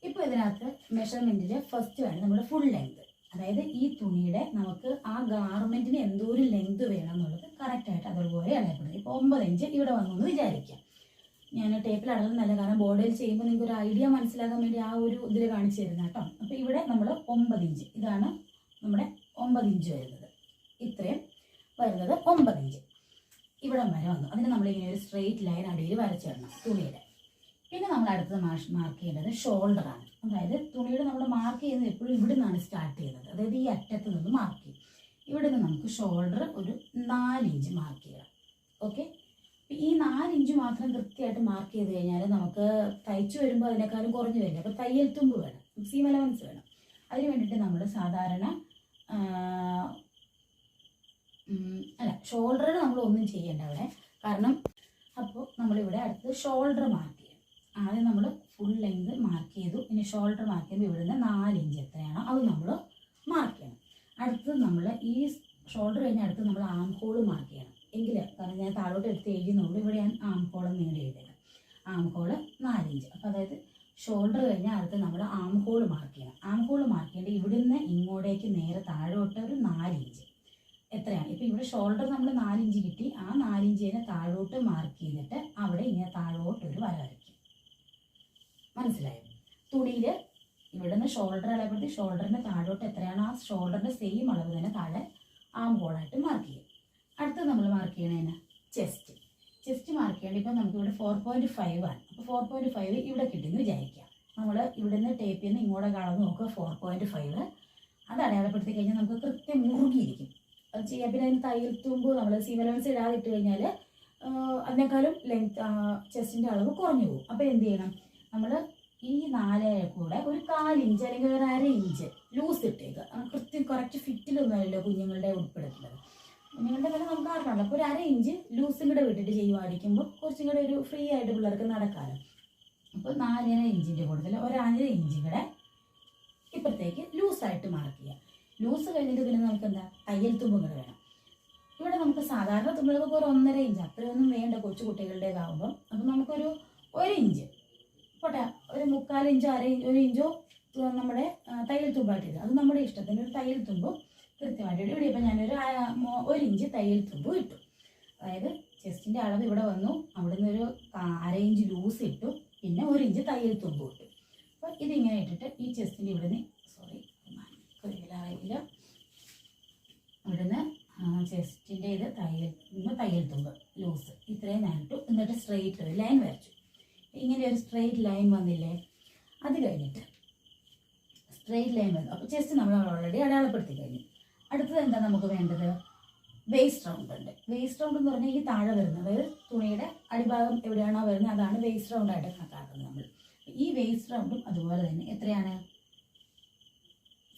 ഇപ്പോൾ ഇതിനകത്ത് മെഷർമെന്റിൽ ഫസ്റ്റ് വേണം. നമ്മുടെ ഫുൾ ലെങ്ത് അതായത് ഈ തുണിയുടെ നമുക്ക് ആ ഗാർമെന്റിന് എന്തോ ഒരു ലെങ്ത് വേണം എന്നുള്ളത് കറക്റ്റായിട്ട് അതുപോലെ അളയപ്പെടും ഇപ്പോൾ ഒമ്പത് ഇഞ്ച് ഇവിടെ വന്നു എന്ന് വിചാരിക്കാം ഞാൻ ടേപ്പിൽ അളകുന്നല്ല കാരണം ബോർഡിൽ ചെയ്യുമ്പോൾ നിങ്ങൾക്ക് ഒരു ഐഡിയ മനസ്സിലാക്കാൻ വേണ്ടി ആ ഒരു ഇതിൽ കാണിച്ചു തരുന്ന കേട്ടോ അപ്പോൾ ഇവിടെ നമ്മൾ ഒമ്പത് ഇഞ്ച് ഇതാണ് നമ്മുടെ ഒമ്പത് ഇഞ്ച് വരുന്നത്. ഇത്രയും വരുന്നത് ഒമ്പത് ഇഞ്ച് ഇവിടെ വരെ വന്നു. അതിന് നമ്മൾ ഇങ്ങനെ ഒരു സ്ട്രെയിറ്റ് ലൈൻ അടിയിൽ വരച്ചിടണം തുണിയുടെ. പിന്നെ നമ്മൾ അടുത്തത് മാർക്ക് ചെയ്യേണ്ടത് ഷോൾഡറാണ് അതായത് തുണിയുടെ നമ്മൾ മാർക്ക് ചെയ്യുന്നത് എപ്പോഴും ഇവിടെ നിന്നാണ് സ്റ്റാർട്ട് ചെയ്യുന്നത്. അതായത് ഈ അറ്റത്ത് നിന്ന് മാർക്ക് ചെയ്യും. ഇവിടെ നിന്ന് നമുക്ക് ഷോൾഡർ ഒരു നാലിഞ്ച് മാർക്ക് ചെയ്യാം. ഓക്കെ ഈ നാലിഞ്ച് മാത്രം കൃത്യമായിട്ട് മാർക്ക് ചെയ്ത് കഴിഞ്ഞാൽ നമുക്ക് തയ്ച്ചു വരുമ്പോൾ അതിനേക്കാളും കുറഞ്ഞു വരില്ല. അപ്പോൾ തയ്യൽ തുമ്പ് വേണം. സീം അലവൻസ് വേണം. അതിന് വേണ്ടിയിട്ട് നമ്മൾ സാധാരണ അല്ല ഷോൾഡർ നമ്മൾ ഒന്നും ചെയ്യേണ്ട അവിടെ. കാരണം അപ്പോൾ നമ്മളിവിടെ അടുത്ത് ഷോൾഡർ മാർക്ക് ആദ്യം നമ്മൾ ഫുൾ ലെങ്ത് മാർക്ക് ചെയ്തു. ഇനി ഷോൾഡർ മാർക്ക് ചെയ്യുമ്പോൾ നിന്ന് നാല് ഇഞ്ച് എത്രയാണോ അത് നമ്മൾ മാർക്ക് ചെയ്യണം. അടുത്ത് നമ്മൾ ഈ ഷോൾഡർ കഴിഞ്ഞ അടുത്ത് നമ്മൾ ആം ഹോൾ മാർക്ക് ചെയ്യണം. എങ്കിൽ കാരണം ഞാൻ താഴോട്ട് എടുത്ത് എഴുതുന്നുള്ളൂ ഇവിടെ ഞാൻ ആം ഹോൾ നീണ്ട് എഴുതണം ആം ഹോൾ നാലിഞ്ച് അപ്പോൾ അതായത് ഷോൾഡർ കഴിഞ്ഞ അടുത്ത് നമ്മൾ ആം ഹോൾ മാർക്ക് ചെയ്യണം. ആം ഹോൾ മാർക്ക് ചെയ്യേണ്ടത് ഇവിടുന്ന് ഇങ്ങോട്ടേക്ക് നേരെ താഴോട്ട് ഒരു ഇഞ്ച് എത്രയാണ്? ഇപ്പം ഇവിടെ ഷോൾഡർ നമ്മൾ നാലിഞ്ച് കിട്ടി. ആ നാലിഞ്ചിനെ താഴോട്ട് മാർക്ക് ചെയ്തിട്ട് അവിടെ ഇങ്ങനെ താഴോട്ട് ഒരു വര വരയ്ക്കും. മനസ്സിലായോ? തുണിയിൽ ഇവിടുന്ന് ഷോൾഡർ അളപ്പെടുത്തി ഷോൾഡറിന് താഴോട്ട് എത്രയാണോ ആ ഷോൾഡറിന്റെ സെയിം അളവ് തന്നെ താഴെ ആം ഹോളായിട്ട് മാർക്ക് ചെയ്യും. അടുത്ത് നമ്മൾ മാർക്ക് ചെയ്യണേന ചെസ്റ്റ് ചെസ്റ്റ് മാർക്ക് ചെയ്യേണ്ടത് ഇപ്പം നമുക്കിവിടെ ഫോർ പോയിന്റ് ഫൈവ് ആണ്. അപ്പോൾ ഫോർ പോയിന്റ് ഫൈവ് ഇവിടെ കിട്ടിയെന്ന് വിചാരിക്കാം. നമ്മൾ ടേപ്പിൽ നിന്ന് ഇങ്ങോട്ട് അളന്ന് നോക്കുക ഫോർ പോയിന്റ് ഫൈവ് അത് അടയാളപ്പെടുത്തി കഴിഞ്ഞാൽ നമുക്ക് കൃത്യം മുറുകിയിരിക്കും. അത് ചെയ്യാം. പിന്നെ അതിന് തയ്യൽ നമ്മൾ സീമലൻസ് ഇടാതെ ഇട്ട് കഴിഞ്ഞാൽ അതിനേക്കാളും ലെങ്ത് ചെസ്റ്റിന്റെ അളവ് കുറഞ്ഞു പോകും. അപ്പോൾ എന്ത് ചെയ്യണം? നമ്മൾ ഈ നാല് കൂടെ ഒരു കാലിഞ്ച് അല്ലെങ്കിൽ ഒരു അര ഇഞ്ച് ലൂസ് ഇട്ടേക്കുക. കൃത്യം കറക്റ്റ് ഫിറ്റിലൊന്നുമല്ലോ കുഞ്ഞുങ്ങളുടെ ഉൾപ്പെടുത്തുന്നത്. കുഞ്ഞുങ്ങളുടെ വില നമുക്ക് അറിയണമല്ലോ അപ്പോൾ ഒരു അര ഇഞ്ച് ലൂസും കൂടെ വിട്ടിട്ട് ചെയ്യുവായിരിക്കുമ്പോൾ കുറച്ചും കൂടെ ഒരു ഫ്രീ ആയിട്ട് പിള്ളേർക്ക് നടക്കാമല്ലോ അപ്പോൾ നാലര ഇഞ്ചിന്റെ കൂടുതൽ ഒരു ഇഞ്ചും കൂടെ ഇപ്പുറത്തേക്ക് ലൂസായിട്ട് മാർക്ക് ചെയ്യുക. ലൂസ് കഴിഞ്ഞിട്ട് പിന്നെ നമുക്ക് എന്താ തയ്യൽ തുമ്പും കൂടെ വേണം. ഇവിടെ നമുക്ക് സാധാരണ തുമ്പുകൾക്ക് ഒരു ഒന്നര ഇഞ്ച്. അത്രയൊന്നും വേണ്ട കൊച്ചു കുട്ടികളുടേതാകുമ്പോൾ അപ്പം നമുക്കൊരു ഒരു ഇഞ്ച് പോട്ടെ ഒരു മുക്കാൽ ഇഞ്ചോ അര ഒരു ഇഞ്ചോ നമ്മുടെ തയ്യൽ ഇടുക അത് നമ്മുടെ ഇഷ്ടത്തിന് ഒരു തയ്യൽ തുമ്പും കൃത്യമായിട്ട് ഇവിടെ ഇപ്പം ഞാനൊരു ഒരു ഇഞ്ച് തയ്യൽ തുമ്പും ഇട്ടു. അതായത് ചെസ്റ്റിന്റെ അളവ് ഇവിടെ വന്നു. അവിടെ നിന്ന് ഒരു അര ഇഞ്ച് ലൂസ് ഇട്ടു. പിന്നെ ഒരു ഇഞ്ച് തയ്യൽ തുമ്പും ഇട്ടു. അപ്പോൾ ഇതിങ്ങനെ ഇട്ടിട്ട് ഈ ചെസ്റ്റിന്റെ ഇവിടെ നിന്ന് സോറി ഇവിടെ ഇവിടുന്ന് ചെസ്റ്റിന്റെ ഇത് തയ്യൽ തയ്യൽ തുമ്പ് ലൂസ്. ഇത്രയും ഞാൻ ഇട്ടു. എന്നിട്ട് സ്ട്രെയിറ്റ് ഒരു ലൈൻ വരച്ചു. ഇങ്ങനെ ഒരു സ്ട്രെയിറ്റ് ലൈൻ വന്നില്ലേ? അത് കഴിഞ്ഞിട്ട് സ്ട്രെയിറ്റ് ലൈൻ വരുന്നു അപ്പോൾ ചെസ്റ്റ് നമ്മൾ ഓൾറെഡി അടയാളപ്പെടുത്തി കഴിഞ്ഞു. അടുത്തത് എന്താ നമുക്ക് വേണ്ടത്? വേസ്റ്റ് റൗണ്ട് ഉണ്ട്. വേസ്റ്റ് റൗണ്ട് എന്ന് പറഞ്ഞാൽ ഈ താഴെ വരുന്നത് അതായത് തുണിയുടെ അടിഭാഗം എവിടെയാണോ വരുന്നത് അതാണ് വേസ്റ്റ് റൗണ്ട് ആയിട്ട് കണക്കാക്കുന്നത് നമ്മൾ. ഈ വേസ്റ്റ് റൗണ്ടും അതുപോലെ തന്നെ എത്രയാണ്?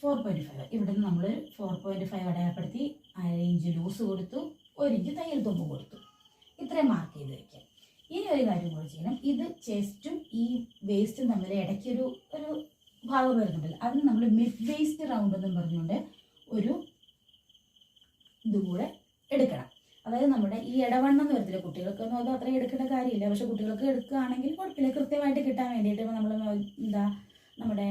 ഫോർ പോയിന്റ് ഫൈവ് ഇവിടുന്ന് നമ്മൾ ഫോർ പോയിന്റ് ഫൈവ് അടയാളപ്പെടുത്തി അര ഇഞ്ച് ലൂസ് കൊടുത്തു ഒരു ഇഞ്ച് തയ്യൽ തുമ്പ് കൊടുത്തു. ഇത്രയും മാർക്ക് ചെയ്ത് വയ്ക്കാം ഇനി ഒരു കാര്യം കൂടി ചെയ്യണം. ഇത് ചെസ്റ്റും ഈ വേസ്റ്റും തമ്മിൽ ഇടയ്ക്കൊരു ഒരു ഒരു ഭാഗം വരുന്നുണ്ടല്ലോ. അതിന് നമ്മൾ മിഡ് വേസ്റ്റ് റൗണ്ട് എന്നും പറഞ്ഞുകൊണ്ട് ഒരു ഇതുകൂടെ എടുക്കണം. അതായത് നമ്മുടെ ഈ ഇടവണ്ണം വരത്തില്ല കുട്ടികൾക്കൊന്നും അത് അത്രയും എടുക്കേണ്ട കാര്യമില്ല. പക്ഷെ കുട്ടികൾക്ക് എടുക്കുകയാണെങ്കിൽ കുഴപ്പമില്ല. കൃത്യമായിട്ട് കിട്ടാൻ വേണ്ടിയിട്ട് നമ്മൾ എന്താ നമ്മുടെ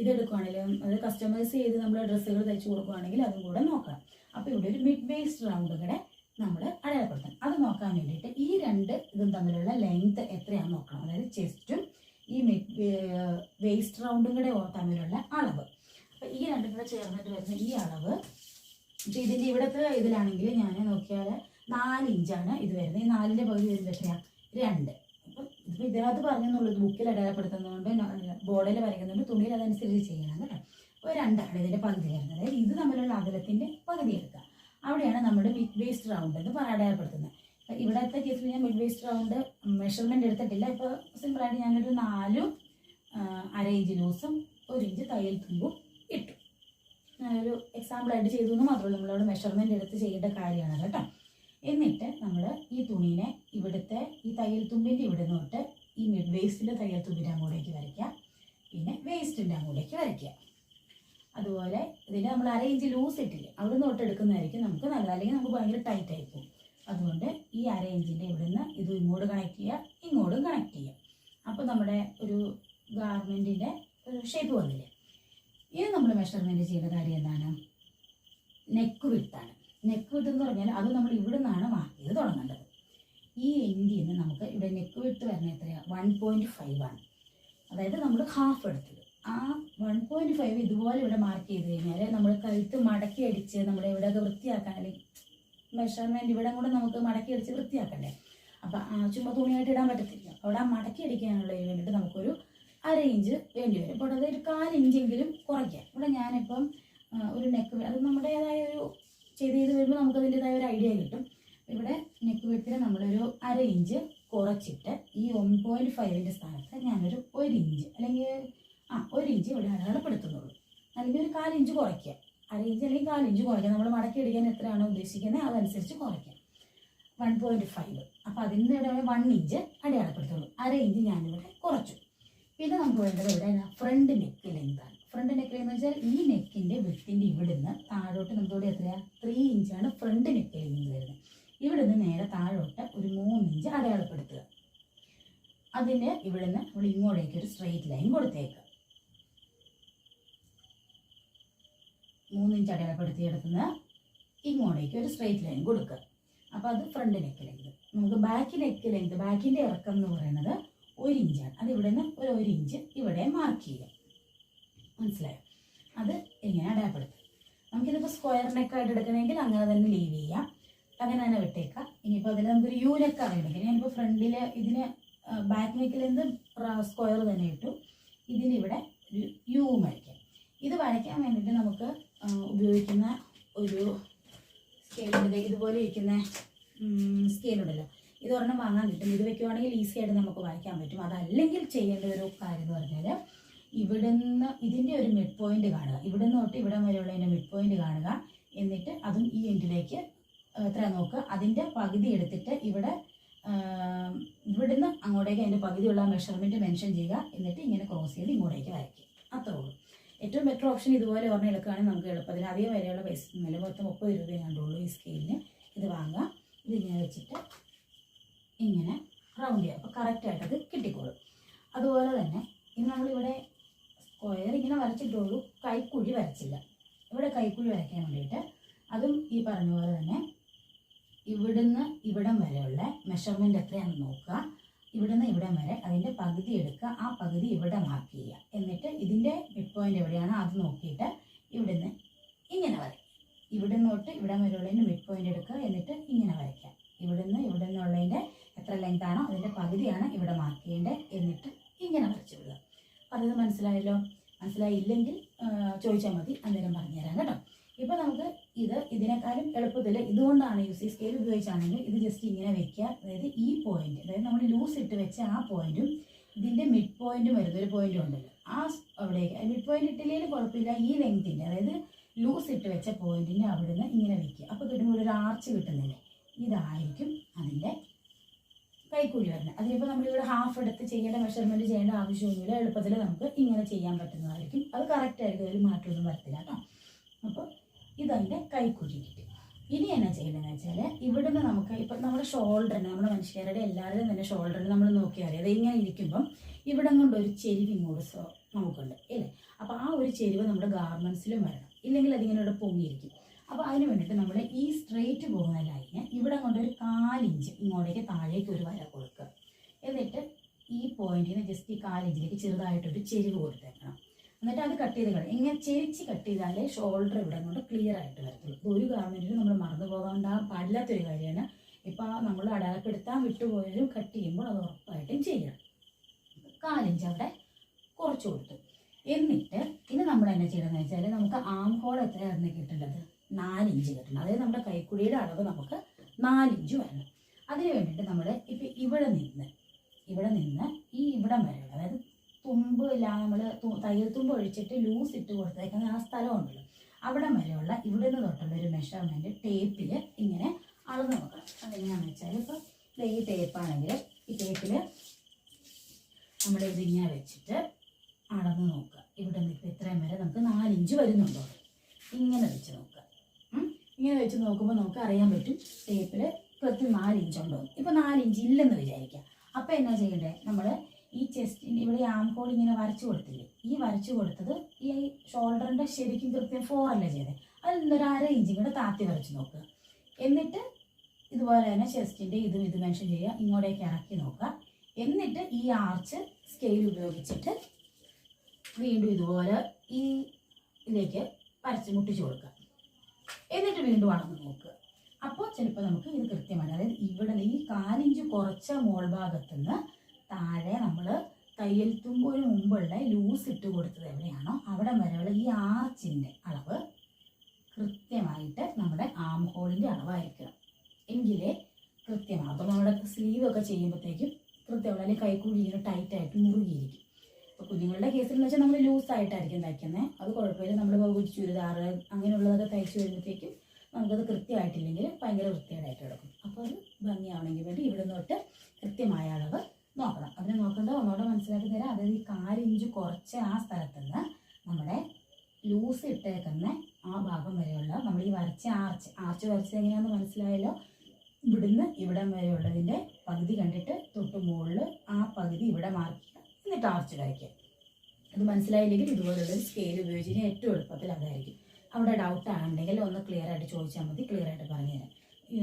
ഇതെടുക്കുകയാണെങ്കിലും അത് കസ്റ്റമൈസ് ചെയ്ത് നമ്മൾ ഡ്രസ്സുകൾ തയ്ച്ചു കൊടുക്കുകയാണെങ്കിൽ അതും കൂടെ നോക്കാം അപ്പോൾ ഇവിടെ ഒരു മിഡ് വേസ്റ്റ് റൗണ്ട് കൂടെ നമ്മൾ അടയാളപ്പെടുത്തണം. അത് നോക്കാൻ വേണ്ടിയിട്ട് ഈ രണ്ട് ഇതും തമ്മിലുള്ള ലെങ്ത് എത്രയാണെന്ന് നോക്കണം. അതായത് ചെസ്റ്റും ഈ വേസ്റ്റ് റൗണ്ടും കൂടെ തമ്മിലുള്ള അളവ്. അപ്പോൾ ഈ രണ്ടും കൂടെ ചേർന്നിട്ട് വരുന്ന ഈ അളവ് ഇപ്പം ഇതിന്റെ ഇവിടുത്തെ ഇതിലാണെങ്കിൽ ഞാൻ നോക്കിയാൽ നാല് ഇഞ്ചാണ് ഇത് വരുന്നത്. ഈ നാലിന്റെ പകുതി വരുന്നത് എത്രയാണ് രണ്ട്. അപ്പം ഇതിപ്പോൾ ഇതിനകത്ത് പറഞ്ഞെന്നുള്ളൂ. ഇത് ബുക്കിൽ അടയാളപ്പെടുത്തുന്നതുകൊണ്ട് ബോർഡിൽ വരയ്ക്കുന്നുണ്ട് തുണിയിൽ അതനുസരിച്ച് ചെയ്യണം കേട്ടോ. അപ്പോൾ രണ്ടാണ് ഇതിന്റെ പകുതി വരുന്നത്. ഇത് തമ്മിലുള്ള അകലത്തിന്റെ പകുതി എടുക്കുക. അവിടെയാണ് നമ്മുടെ മിഡ് വേസ്റ്റ് റൗണ്ട് എന്ന് പറ അടയാളപ്പെടുത്തുന്നത് അപ്പോൾ ഇവിടത്തെ കേസിൽ ഞാൻ മിഡ് വേസ്റ്റ് റൗണ്ട് മെഷർമെന്റ് എടുത്തിട്ടില്ല. ഇപ്പോൾ സിമ്പിളായിട്ട് ഞാനൊരു നാലും അര ഇഞ്ച് ലൂസും ഒരു ഇഞ്ച് തയ്യൽ തുമ്പും ഇട്ടു. ഞാനൊരു എക്സാമ്പിളായിട്ട് ചെയ്തു എന്ന് മാത്രമേ നമ്മളവിടെ മെഷർമെന്റ് എടുത്ത് ചെയ്യേണ്ട കാര്യമാണ് കേട്ടോ. എന്നിട്ട് നമ്മൾ ഈ തുണീനെ ഇവിടുത്തെ ഈ തയ്യൽ തുമ്പിന്റെ ഇവിടെ നിന്ന് തൊട്ട് ഈ മിഡ് വേസ്റ്റിന്റെ തയ്യൽ തുമ്പിന്റെ അങ്ങോട്ടേക്ക് വരയ്ക്കുക. പിന്നെ വേസ്റ്റിന്റെ അങ്ങോട്ടേക്ക് വരയ്ക്കുക. അതുപോലെ ഇതിന് നമ്മൾ അര ഇഞ്ച് ലൂസ് ഇട്ടില്ലേ അവിടെ നിന്ന് തൊട്ട് എടുക്കുന്നതായിരിക്കും നമുക്ക് നല്ലത്. അല്ലെങ്കിൽ നമുക്ക് ഭയങ്കര ടൈറ്റ് ആയിരിക്കും. അതുകൊണ്ട് ഈ അര ഇഞ്ചിന്റെ ഇവിടുന്ന് ഇത് ഇങ്ങോട്ട് കണക്ട് ചെയ്യുക ഇങ്ങോട്ടും കണക്ട് ചെയ്യുക. അപ്പോൾ നമ്മുടെ ഒരു ഗാർമെന്റിന്റെ ഷേപ്പ് വന്നില്ലേ? ഇനി നമ്മൾ മെഷർമെന്റ് ചെയ്യേണ്ട കാര്യം എന്താണ്? നെക്ക് വിട്ടാണ് നെക്ക് വിത്ത് എന്ന് പറഞ്ഞാൽ അത് നമ്മൾ ഇവിടെ നിന്നാണ് മാർക്ക് ചെയ്ത് തുടങ്ങേണ്ടത്. ഈ എൻഡിൽ നിന്ന് നമുക്ക് ഇവിടെ നെക്ക് വിട്ട് വരുന്ന എത്രയാണ് വൺ പോയിന്റ് ഫൈവ് ആണ്. അതായത് നമ്മൾ ഹാഫ് എടുത്തത് ആ വൺ പോയിന്റ് ഫൈവ് ഇതുപോലെ ഇവിടെ മാർക്ക് ചെയ്ത് കഴിഞ്ഞാൽ നമ്മൾ കഴുത്ത് മടക്കി അടിച്ച് നമ്മൾ ഇവിടെയൊക്കെ വൃത്തിയാക്കാൻ അല്ലെങ്കിൽ മെഷർമെന്റ് ഇവിടെ കൂടെ നമുക്ക് മടക്കി അടിച്ച് വൃത്തിയാക്കണ്ടേ? അപ്പം ചുമ്മാ തുണിയായിട്ട് ഇടാൻ പറ്റത്തില്ല. അവിടെ മടക്കി അടിക്കാനുള്ള വേണ്ടിയിട്ട് നമുക്കൊരു അര ഇഞ്ച് വേണ്ടി വരും അപ്പോൾ അത് ഒരു കാലിഞ്ചെങ്കിലും കുറയ്ക്കാം ഇവിടെ ഞാനിപ്പം ആ, ഒരു നെക്ക് അത് നമ്മുടേതായ ഒരു ചെയ്ത് ചെയ്ത് വരുമ്പോൾ നമുക്ക് അതിന്റെതായ ഒരു ഐഡിയ കിട്ടും ഇവിടെ നെക്ക് വെട്ടിന് നമ്മളൊരു അര ഇഞ്ച് കുറച്ചിട്ട് ഈ ഒന്ന് പോയിന്റ് ഫൈവിന്റെ സ്ഥാനത്ത് ഞാനൊരു ഒരു ഇഞ്ച് അല്ലെങ്കിൽ ആ ഒരു ഇഞ്ച് ഇവിടെ അടയാളപ്പെടുത്തുന്നുള്ളൂ അല്ലെങ്കിൽ ഒരു കാലിഞ്ച് കുറയ്ക്കുക. അര ഇഞ്ച് അല്ലെങ്കിൽ കാലിഞ്ച് കുറയ്ക്കുക. നമ്മൾ മടക്കി അടിക്കാൻ എത്രയാണോ ഉദ്ദേശിക്കുന്നത്. അതനുസരിച്ച് കുറയ്ക്കുക. വൺ പോയിന്റ് ഫൈവ് അപ്പോൾ അതിന്റെ ഇവിടെ വൺ ഇഞ്ച് അടയാളപ്പെടുത്തുള്ളൂ. അര ഇഞ്ച് ഞാനിവിടെ കുറച്ചു. പിന്നെ നമുക്ക് വേണ്ടത് ഇവിടെ ഫ്രണ്ട് നെക്ക് ലെങ്താണ് ഫ്രണ്ട് നെക്ക് എന്ന് വെച്ചാൽ ഈ നെക്കിന്റെ വിട്ടിന്റെ ഇവിടുന്ന് താഴോട്ട് നമുക്ക് ഇവിടെ എത്രയാണ് ത്രീ ഇഞ്ചാണ് ഫ്രണ്ട് നെക്ക് ലെങ്ത് വരുന്നത് ഇവിടുന്ന് നേരെ താഴോട്ട് ഒരു മൂന്ന് ഇഞ്ച് അടയാളപ്പെടുത്തുക. അതിന് ഇവിടുന്ന് നമ്മൾ ഇങ്ങോട്ടേക്ക് ഒരു സ്ട്രെയിറ്റ് ലൈൻ കൊടുത്തേക്കുക. മൂന്ന് ഇഞ്ച് അടയാളപ്പെടുത്തിയെടുത്തുനിന്ന് ഇങ്ങോട്ടേക്ക് ഒരു സ്ട്രെയിറ്റ് ലൈൻ കൊടുക്കുക അപ്പോൾ അത് ഫ്രണ്ട് നെക്ക് ലെങ്ത് നമുക്ക് ബാക്ക് നെക്ക് ലെങ്ത് ബാക്കിന്റെ ഇറക്കം എന്ന് പറയുന്നത് ഒരു ഇഞ്ചാണ് അത് ഇവിടെ നിന്ന് ഒരു ഒരു ഇഞ്ച് ഇവിടെ മാർക്ക് ചെയ്യുക മനസ്സിലായോ? അത് എങ്ങനെ അടയാളപ്പെടുത്തുക? നമുക്കിതിപ്പോൾ സ്ക്വയർ നെക്കായിട്ട് എടുക്കണമെങ്കിൽ അങ്ങനെ തന്നെ ലീവ് ചെയ്യാം. അങ്ങനെ തന്നെ വിട്ടേക്കാം. ഇനിയിപ്പോൾ അതിൽ നമുക്കൊരു യു നെക്ക് അറിയണമെങ്കിൽ ഞാനിപ്പോൾ ഫ്രണ്ടിൽ ഇതിന് ബാക്ക് നെക്കിൽ എന്ത് സ്ക്വയർ തന്നെ ഇട്ടു. ഇതിലിവിടെ ഒരു യു വരയ്ക്കാം. ഇത് വരയ്ക്കാൻ വേണ്ടിയിട്ട് നമുക്ക് ഉപയോഗിക്കുന്ന ഒരു സ്കെയിലുണ്ട് ഇതുപോലെ ഇരിക്കുന്ന സ്കെയിലുണ്ടല്ലോ ഇത് ഒരെണ്ണം വാങ്ങാൻ കിട്ടും. ഇത് വെക്കുവാണെങ്കിൽ ഈസി ആയിട്ട് നമുക്ക് വരയ്ക്കാൻ പറ്റും. അതല്ലെങ്കിൽ ചെയ്യേണ്ട ഒരു കാര്യം എന്ന് പറഞ്ഞാൽ ഇവിടുന്ന് ഇതിന്റെ ഒരു മിഡ് പോയിന്റ് കാണുക. ഇവിടുന്ന് തൊട്ട് ഇവിടം വരെയുള്ളതിന്റെ മിഡ് പോയിന്റ് കാണുക. എന്നിട്ട് അതും ഈ എൻഡിലേക്ക് എത്ര നോക്കുക? അതിന്റെ പകുതി എടുത്തിട്ട് ഇവിടെ ഇവിടുന്ന് അങ്ങോട്ടേക്ക് അതിന്റെ പകുതിയുള്ള മെഷർമെന്റ് മെൻഷൻ ചെയ്യുക. എന്നിട്ട് ഇങ്ങനെ ക്രോസ് ചെയ്ത് ഇങ്ങോട്ടേക്ക് വരയ്ക്കുക. അത്രേ ഉള്ളൂ. ഏറ്റവും ബെറ്റർ ഓപ്ഷൻ ഇതുപോലെ ഒരെണ്ണം എടുക്കുകയാണെങ്കിൽ നമുക്ക് എളുപ്പത്തിൽ അധികം വരെയുള്ള പൈസ വില മൊത്തം മുപ്പത് രൂപയെ കണ്ടുള്ളൂ ഈ സ്കെയിലിന് ഇത് വാങ്ങുക ഇത് ഇങ്ങനെ വെച്ചിട്ട് ഇങ്ങനെ റൗണ്ട് ചെയ്യുക അപ്പോൾ കറക്റ്റായിട്ടത് കിട്ടിക്കോളും. അതുപോലെ തന്നെ ഇനി നമ്മളിവിടെ സ്ക്വയർ ഇങ്ങനെ വരച്ചിട്ടുള്ളൂ. കൈക്കുഴി വരച്ചില്ല. ഇവിടെ കൈക്കുഴി വരയ്ക്കാൻ വേണ്ടിയിട്ട് അതും ഈ പറഞ്ഞ പോലെ തന്നെ ഇവിടുന്ന് ഇവിടം വരെയുള്ള മെഷർമെന്റ് എത്രയാണെന്ന് നോക്കുക ഇവിടുന്ന് ഇവിടം വരെ അതിന്റെ പകുതി എടുക്കുക ആ പകുതി ഇവിടെ മാർക്ക് ചെയ്യുക എന്നിട്ട് ഇതിന്റെ മിഡ് പോയിന്റ് എവിടെയാണ് അത് നോക്കിയിട്ട് ഇവിടുന്ന് ഇങ്ങനെ വരയ്ക്കുക ഇവിടുന്ന് തൊട്ട് ഇവിടം വരെയുള്ളതിന്റെ മിഡ് പോയിന്റ് എടുക്കുക എന്നിട്ട് ഇങ്ങനെ വരയ്ക്കുക ഇവിടുന്ന് ഇവിടെ നിന്നുള്ളതിന്റെ എത്ര ലെങ്ത് ആണോ അതിന്റെ പകുതിയാണ് ഇവിടെ മാർക്ക് ചെയ്യേണ്ടത് എന്നിട്ട് ഇങ്ങനെ വരച്ചു വിടുക പറഞ്ഞത് മനസ്സിലായല്ലോ മനസ്സിലായില്ലെങ്കിൽ ആ, ചോദിച്ചാൽ മതി അന്നേരം പറഞ്ഞുതരാം കേട്ടോ ഇപ്പോൾ നമുക്ക് ഇത് ഇതിനേക്കാളും എളുപ്പത്തിൽ ഇതുകൊണ്ടാണ് യൂസ് ഈ സ്കെയിൽ ഉപയോഗിച്ചാണെങ്കിൽ ഇത് ജസ്റ്റ് ഇങ്ങനെ വെക്കുക അതായത് ഈ പോയിന്റ് അതായത് നമ്മൾ ലൂസ് ഇട്ട് വെച്ച ആ പോയിന്റും ഇതിന്റെ മിഡ് പോയിന്റും വരുന്ന ഒരു പോയിന്റും ഉണ്ടല്ലോ. ആ അവിടെ അവിടേക്ക് മിഡ് പോയിന്റ് ഇട്ടില്ലെങ്കിൽ കുഴപ്പമില്ല. ഈ ലെങ്തിന്റെ അതായത് ലൂസ് ഇട്ട് വെച്ച പോയിന്റിനെ അവിടുന്ന് ഇങ്ങനെ വെക്കുക അപ്പോൾ കിട്ടുമ്പോൾ ഒരു ആർച്ച് കിട്ടുന്നില്ലേ? ഇതായിരിക്കും അതിന്റെ കൈക്കൂലി വരുന്നത് അതിനിപ്പോൾ നമ്മളിവിടെ ഹാഫ് എടുത്ത് ചെയ്യേണ്ട മെഷർമെന്റ് ചെയ്യേണ്ട ആവശ്യമൊന്നുമില്ല. എളുപ്പത്തിൽ നമുക്ക് ഇങ്ങനെ ചെയ്യാൻ പറ്റുന്നതായിരിക്കും. അത് കറക്റ്റ് ആയിട്ട് അതിൽ മാറ്റമൊന്നും വരത്തില്ല കേട്ടോ. അപ്പോൾ ഇതതിന്റെ കൈക്കൂലി കിട്ടി. ഇനി എന്നാ ചെയ്യേണ്ടതെന്ന് വെച്ചാൽ ഇവിടുന്ന് നമുക്ക് ഇപ്പം നമ്മുടെ ഷോൾഡറിന് നമ്മുടെ മനുഷ്യരുടെ എല്ലാവരുടെയും തന്നെ ഷോൾഡറിൽ നമ്മൾ നോക്കിയാൽ അത് ഇങ്ങനെ ഇരിക്കുമ്പം ഇവിടെ കൊണ്ട് ഒരു ചെരിവ് ഇങ്ങോട്ട് നമുക്കുണ്ട് ഇല്ലേ? അപ്പോൾ ആ ഒരു ചെരിവ് നമ്മുടെ ഗാർമെൻസിലും വരണം. ഇല്ലെങ്കിൽ അതിങ്ങനെ ഇവിടെ പൊങ്ങിയിരിക്കും. അപ്പോൾ അതിന് വേണ്ടിയിട്ട് നമ്മൾ ഈ സ്ട്രെയിറ്റ് പോകുന്ന ലൈന് ഇവിടെ കൊണ്ട് ഒരു കാലിഞ്ച് ഇങ്ങോട്ടേക്ക് താഴേക്ക് ഒരു വര കൊടുക്കുക. എന്നിട്ട് ഈ പോയിന്റിൽ നിന്ന് ജസ്റ്റ് ഈ കാലിഞ്ചിലേക്ക് ചെറുതായിട്ടൊരു ചെരിവ് കൊടുത്തേക്കണം. എന്നിട്ട് അത് കട്ട് ചെയ്ത് കളയും. ഇങ്ങനെ ചെരിച്ച് കട്ട് ചെയ്താലേ ഷോൾഡർ ഇവിടെ കൊണ്ട് ക്ലിയർ ആയിട്ട് വരത്തുള്ളൂ. ഒരു ഗാർമെന്റിന് നമ്മൾ മറന്നു ആ പാടില്ലാത്തൊരു കാര്യമാണ്. ഇപ്പോൾ നമ്മൾ അടയാളപ്പെടുത്താൻ വിട്ടുപോയാലും കട്ട് ചെയ്യുമ്പോൾ അത് ഉറപ്പായിട്ടും ചെയ്യണം. കാലിഞ്ച് അവിടെ കുറച്ച് കൊടുത്തു. എന്നിട്ട് ഇനി നമ്മൾ എന്നാ ചെയ്യണമെന്ന് വെച്ചാൽ നമുക്ക് ആം ഹോൾ എത്രയായിരുന്നു കിട്ടേണ്ടത്? നാലിഞ്ച് കിട്ടണം. അതായത് നമ്മുടെ കൈക്കുഴിയുടെ അളവ് നമുക്ക് നാലിഞ്ച് വരണം അതിന് വേണ്ടിയിട്ട് നമ്മൾ ഇപ്പം ഇവിടെ നിന്ന് ഇവിടെ നിന്ന് ഈ ഇവിടം വരെ അതായത് തുമ്പ് എല്ലാം നമ്മൾ തയ്യൽ തുമ്പ് ഒഴിച്ചിട്ട് ലൂസ് ഇട്ട് കൊടുത്തേക്കുന്ന ആ സ്ഥലം ഉണ്ടല്ലോ അവിടെ വരെയുള്ള ഇവിടെ നിന്ന് തൊട്ടുള്ള ഒരു മെഷർമെന്റ് ടേപ്പിൽ ഇങ്ങനെ അളന്ന് നോക്കണം. അതെങ്ങനെയാണെന്ന് വെച്ചാൽ ഇപ്പോൾ ഈ ടേപ്പാണെങ്കിൽ ഈ ടേപ്പിൽ നമ്മൾ ഇതിങ്ങനെ വെച്ചിട്ട് അളന്ന് നോക്കുക. ഇവിടെ നിന്ന് ഇത്രയും വരെ നമുക്ക് നാലിഞ്ച് വരുന്നുണ്ടോ? ഇങ്ങനെ വെച്ച് നോക്കുക. ഇങ്ങനെ വെച്ച് നോക്കുമ്പോൾ നമുക്ക് അറിയാൻ പറ്റും ടേപ്പിൽ കൃത്യം നാലിഞ്ചുണ്ടോ ഇപ്പോൾ നാലിഞ്ച് ഇല്ലെന്ന് വിചാരിക്കുക. അപ്പോൾ എന്നാ ചെയ്യണ്ടേ? നമ്മൾ ഈ ചെസ്റ്റിന്റെ ഇവിടെ ആം ഹോൾ ഇങ്ങനെ വരച്ചു കൊടുത്തില്ലേ? ഈ വരച്ചു കൊടുത്തത് ഈ ഷോൾഡറിന്റെ ശരിക്കും കൃത്യം ഫോർ അല്ലേ ചെയ്തത് അതിൽ നിന്നൊരു അര ഇഞ്ചും കൂടെ താത്തി വരച്ച് നോക്കുക എന്നിട്ട് ഇതുപോലെ തന്നെ ചെസ്റ്റിന്റെ ഇതും ഇത് മെൻഷൻ ചെയ്യുക. ഇങ്ങോട്ടേക്ക് ഇറക്കി നോക്കുക. എന്നിട്ട് ഈ ആർച്ച് സ്കെയിൽ ഉപയോഗിച്ചിട്ട് വീണ്ടും ഇതുപോലെ ഈ ഇതിലേക്ക് വരച്ച് മുട്ടിച്ച് കൊടുക്കുക. എന്നിട്ട് വീണ്ടും അളന്ന് നോക്കുക. അപ്പോൾ ചിലപ്പോൾ നമുക്ക് ഇത് കൃത്യമാണ് അതായത് ഇവിടെ ഈ കാലിഞ്ച് കുറച്ച മോൾ ഭാഗത്തു നിന്ന് താഴെ നമ്മൾ തയ്യൽ മുമ്പുള്ള ലൂസ് ഇട്ട് കൊടുത്തത് എവിടെയാണോ അവിടെ വരെയുള്ള ഈ ആർച്ചിന്റെ അളവ് കൃത്യമായിട്ട് നമ്മുടെ ആം ഹോളിന്റെ അളവായിരിക്കണം. എങ്കിലേ കൃത്യമാണ് അപ്പോൾ നമ്മുടെ സ്ലീവ് ഒക്കെ ചെയ്യുമ്പോഴത്തേക്കും കൃത്യമുള്ള അല്ലെങ്കിൽ കൈക്കൂടി ഇങ്ങനെ ടൈറ്റായിട്ട് മുറുകിയിരിക്കും. ഇപ്പോൾ കുഞ്ഞുങ്ങളുടെ കേസിൽ വെച്ചാൽ നമ്മൾ ലൂസായിട്ടായിരിക്കും തയ്ക്കുന്നത് അത് കുഴപ്പമില്ല. നമ്മൾ ഒരു ചുരിദാറ് അങ്ങനെയുള്ളതൊക്കെ തയ്ച്ചു വരുമ്പോഴത്തേക്കും നമുക്കത് കൃത്യമായിട്ടില്ലെങ്കിൽ ഭയങ്കര വൃത്തികേടായിട്ട് കിടക്കും. അപ്പോൾ അത് ഭംഗിയാവണമെങ്കിൽ വേണ്ടി ഇവിടെ തൊട്ട് കൃത്യമായ അളവ് നോക്കണം അതിന് നോക്കേണ്ടത് ഒന്നുകൂടെ മനസ്സിലാക്കി തരാം അതായത് ഈ കാലിഞ്ച് കുറച്ച് ആ സ്ഥലത്ത് നിന്ന് നമ്മുടെ ലൂസ് ഇട്ടേക്കുന്ന ആ ഭാഗം വരെയുള്ള നമ്മൾ ഈ വരച്ച ആർച്ച് ആർച്ച് വരച്ച് എങ്ങനെയാണെന്ന് മനസ്സിലായല്ലോ? ഇവിടുന്ന് ഇവിടം വരെയുള്ളതിന്റെ പകുതി കണ്ടിട്ട് തൊട്ട് മുകളിൽ ആ പകുതി ഇവിടെ മാർക്ക് ചെയ്യുക. എന്നിട്ട് ആർച്ച് വരയ്ക്കുക. അത് മനസ്സിലായില്ലെങ്കിൽ ഇതുപോലുള്ള സ്കെയിൽ ഉപയോഗിച്ച് ഏറ്റവും എളുപ്പത്തിൽ അതായിരിക്കും. അവിടെ ഡൗട്ട് ആണെങ്കിൽ ഒന്ന് ക്ലിയർ ആയിട്ട് ചോദിച്ചാൽ മതി. ക്ലിയർ ആയിട്ട് പറഞ്ഞുതരാം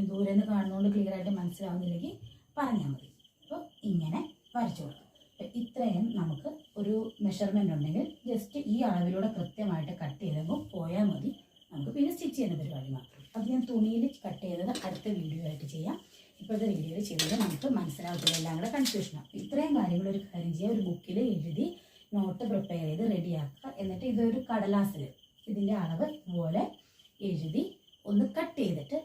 ദൂരെ നിന്ന് കാണുന്നതുകൊണ്ട് ക്ലിയർ ആയിട്ട് മനസ്സിലാവുന്നില്ലെങ്കിൽ പറഞ്ഞാൽ മതി. അപ്പോൾ ഇങ്ങനെ വരച്ചു കൊടുക്കാം അപ്പോൾ ഇത്രയും നമുക്ക് ഒരു മെഷർമെന്റ് ഉണ്ടെങ്കിൽ ജസ്റ്റ് ഈ അളവിലൂടെ കൃത്യമായിട്ട് കട്ട് ചെയ്തപ്പോൾ പോയാൽ മതി. നമുക്ക് പിന്നെ സ്റ്റിച്ച് ചെയ്യുന്ന പരിപാടി മാത്രം. അത് ഞാൻ തുണിയിൽ കട്ട് ചെയ്തത് അടുത്ത വീഡിയോ ആയിട്ട് ചെയ്യാം. ഇപ്പോഴത്തെ വീഡിയോയിൽ ചെയ്തത് നമുക്ക് മനസ്സിലാവത്തില്ല എല്ലാം കൂടെ കൺഫ്യൂഷനാണ് ഇത്രയും കാര്യങ്ങൾ ഒരു കാര്യം ചെയ്യുക ഒരു ബുക്കിൽ എഴുതി നോട്ട് പ്രിപ്പയർ ചെയ്ത് റെഡിയാക്കുക എന്നിട്ട് ഇതൊരു കടലാസിൽ ഇതിന്റെ അളവ് ഇതുപോലെ എഴുതി ഒന്ന് കട്ട് ചെയ്തിട്ട്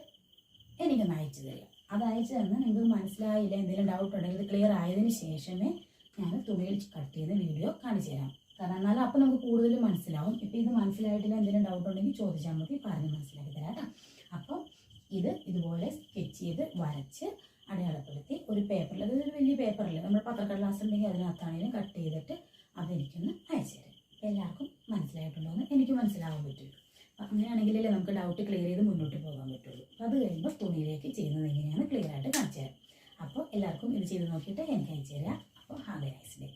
എനിക്കൊന്ന് അയച്ചു തരിക അത് അയച്ചു തന്നാൽ നിങ്ങൾക്ക് മനസ്സിലായില്ല എന്തെങ്കിലും ഡൗട്ട് ഉണ്ടെങ്കിൽ ക്ലിയർ ആയതിനു ശേഷമേ ഞാൻ തുണിയിൽ കട്ട് ചെയ്ത വീഡിയോ കാണിച്ചു തരാം. കാരണം എന്നാലും അപ്പോൾ നമുക്ക് കൂടുതൽ മനസ്സിലാവും. ഇപ്പോൾ ഇത് മനസ്സിലായിട്ടില്ല എന്തെങ്കിലും ഡൗട്ട് ഉണ്ടെങ്കിൽ ചോദിച്ചാൽ മതി. പറഞ്ഞ് മനസ്സിലാക്കി തരാം കേട്ടോ അപ്പോൾ ഇത് ഇതുപോലെ സ്കെച്ച് ചെയ്ത് വരച്ച് അടയാളപ്പെടുത്തി ഒരു പേപ്പറിൽ അതൊരു വലിയ പേപ്പറിൽ നമ്മൾ പത്രക്കടലാസ് ഉണ്ടെങ്കിൽ അതിനകത്താണെങ്കിലും കട്ട് ചെയ്തിട്ട് അതെനിക്കൊന്ന് അയച്ചു തരാം. എല്ലാവർക്കും മനസ്സിലായിട്ടുണ്ടോ എന്ന് എനിക്ക് മനസ്സിലാവാൻ പറ്റുള്ളൂ. അപ്പം അങ്ങനെയാണെങ്കിലല്ലേ നമുക്ക് ഡൗട്ട് ക്ലിയർ ചെയ്ത് മുന്നോട്ട് പോകാൻ പറ്റുള്ളൂ. അപ്പോൾ അത് കഴിയുമ്പോൾ തുണിയിലേക്ക് ചെയ്യുന്നത് എങ്ങനെയാണ് ക്ലിയർ ആയിട്ട് കാണിച്ചു തരാം. അപ്പോൾ എല്ലാവർക്കും ഇത് ചെയ്ത് നോക്കിയിട്ട് എനിക്ക് അയച്ചു തരാം. അപ്പോൾ ഹാവ് എ നൈസ് ഡേ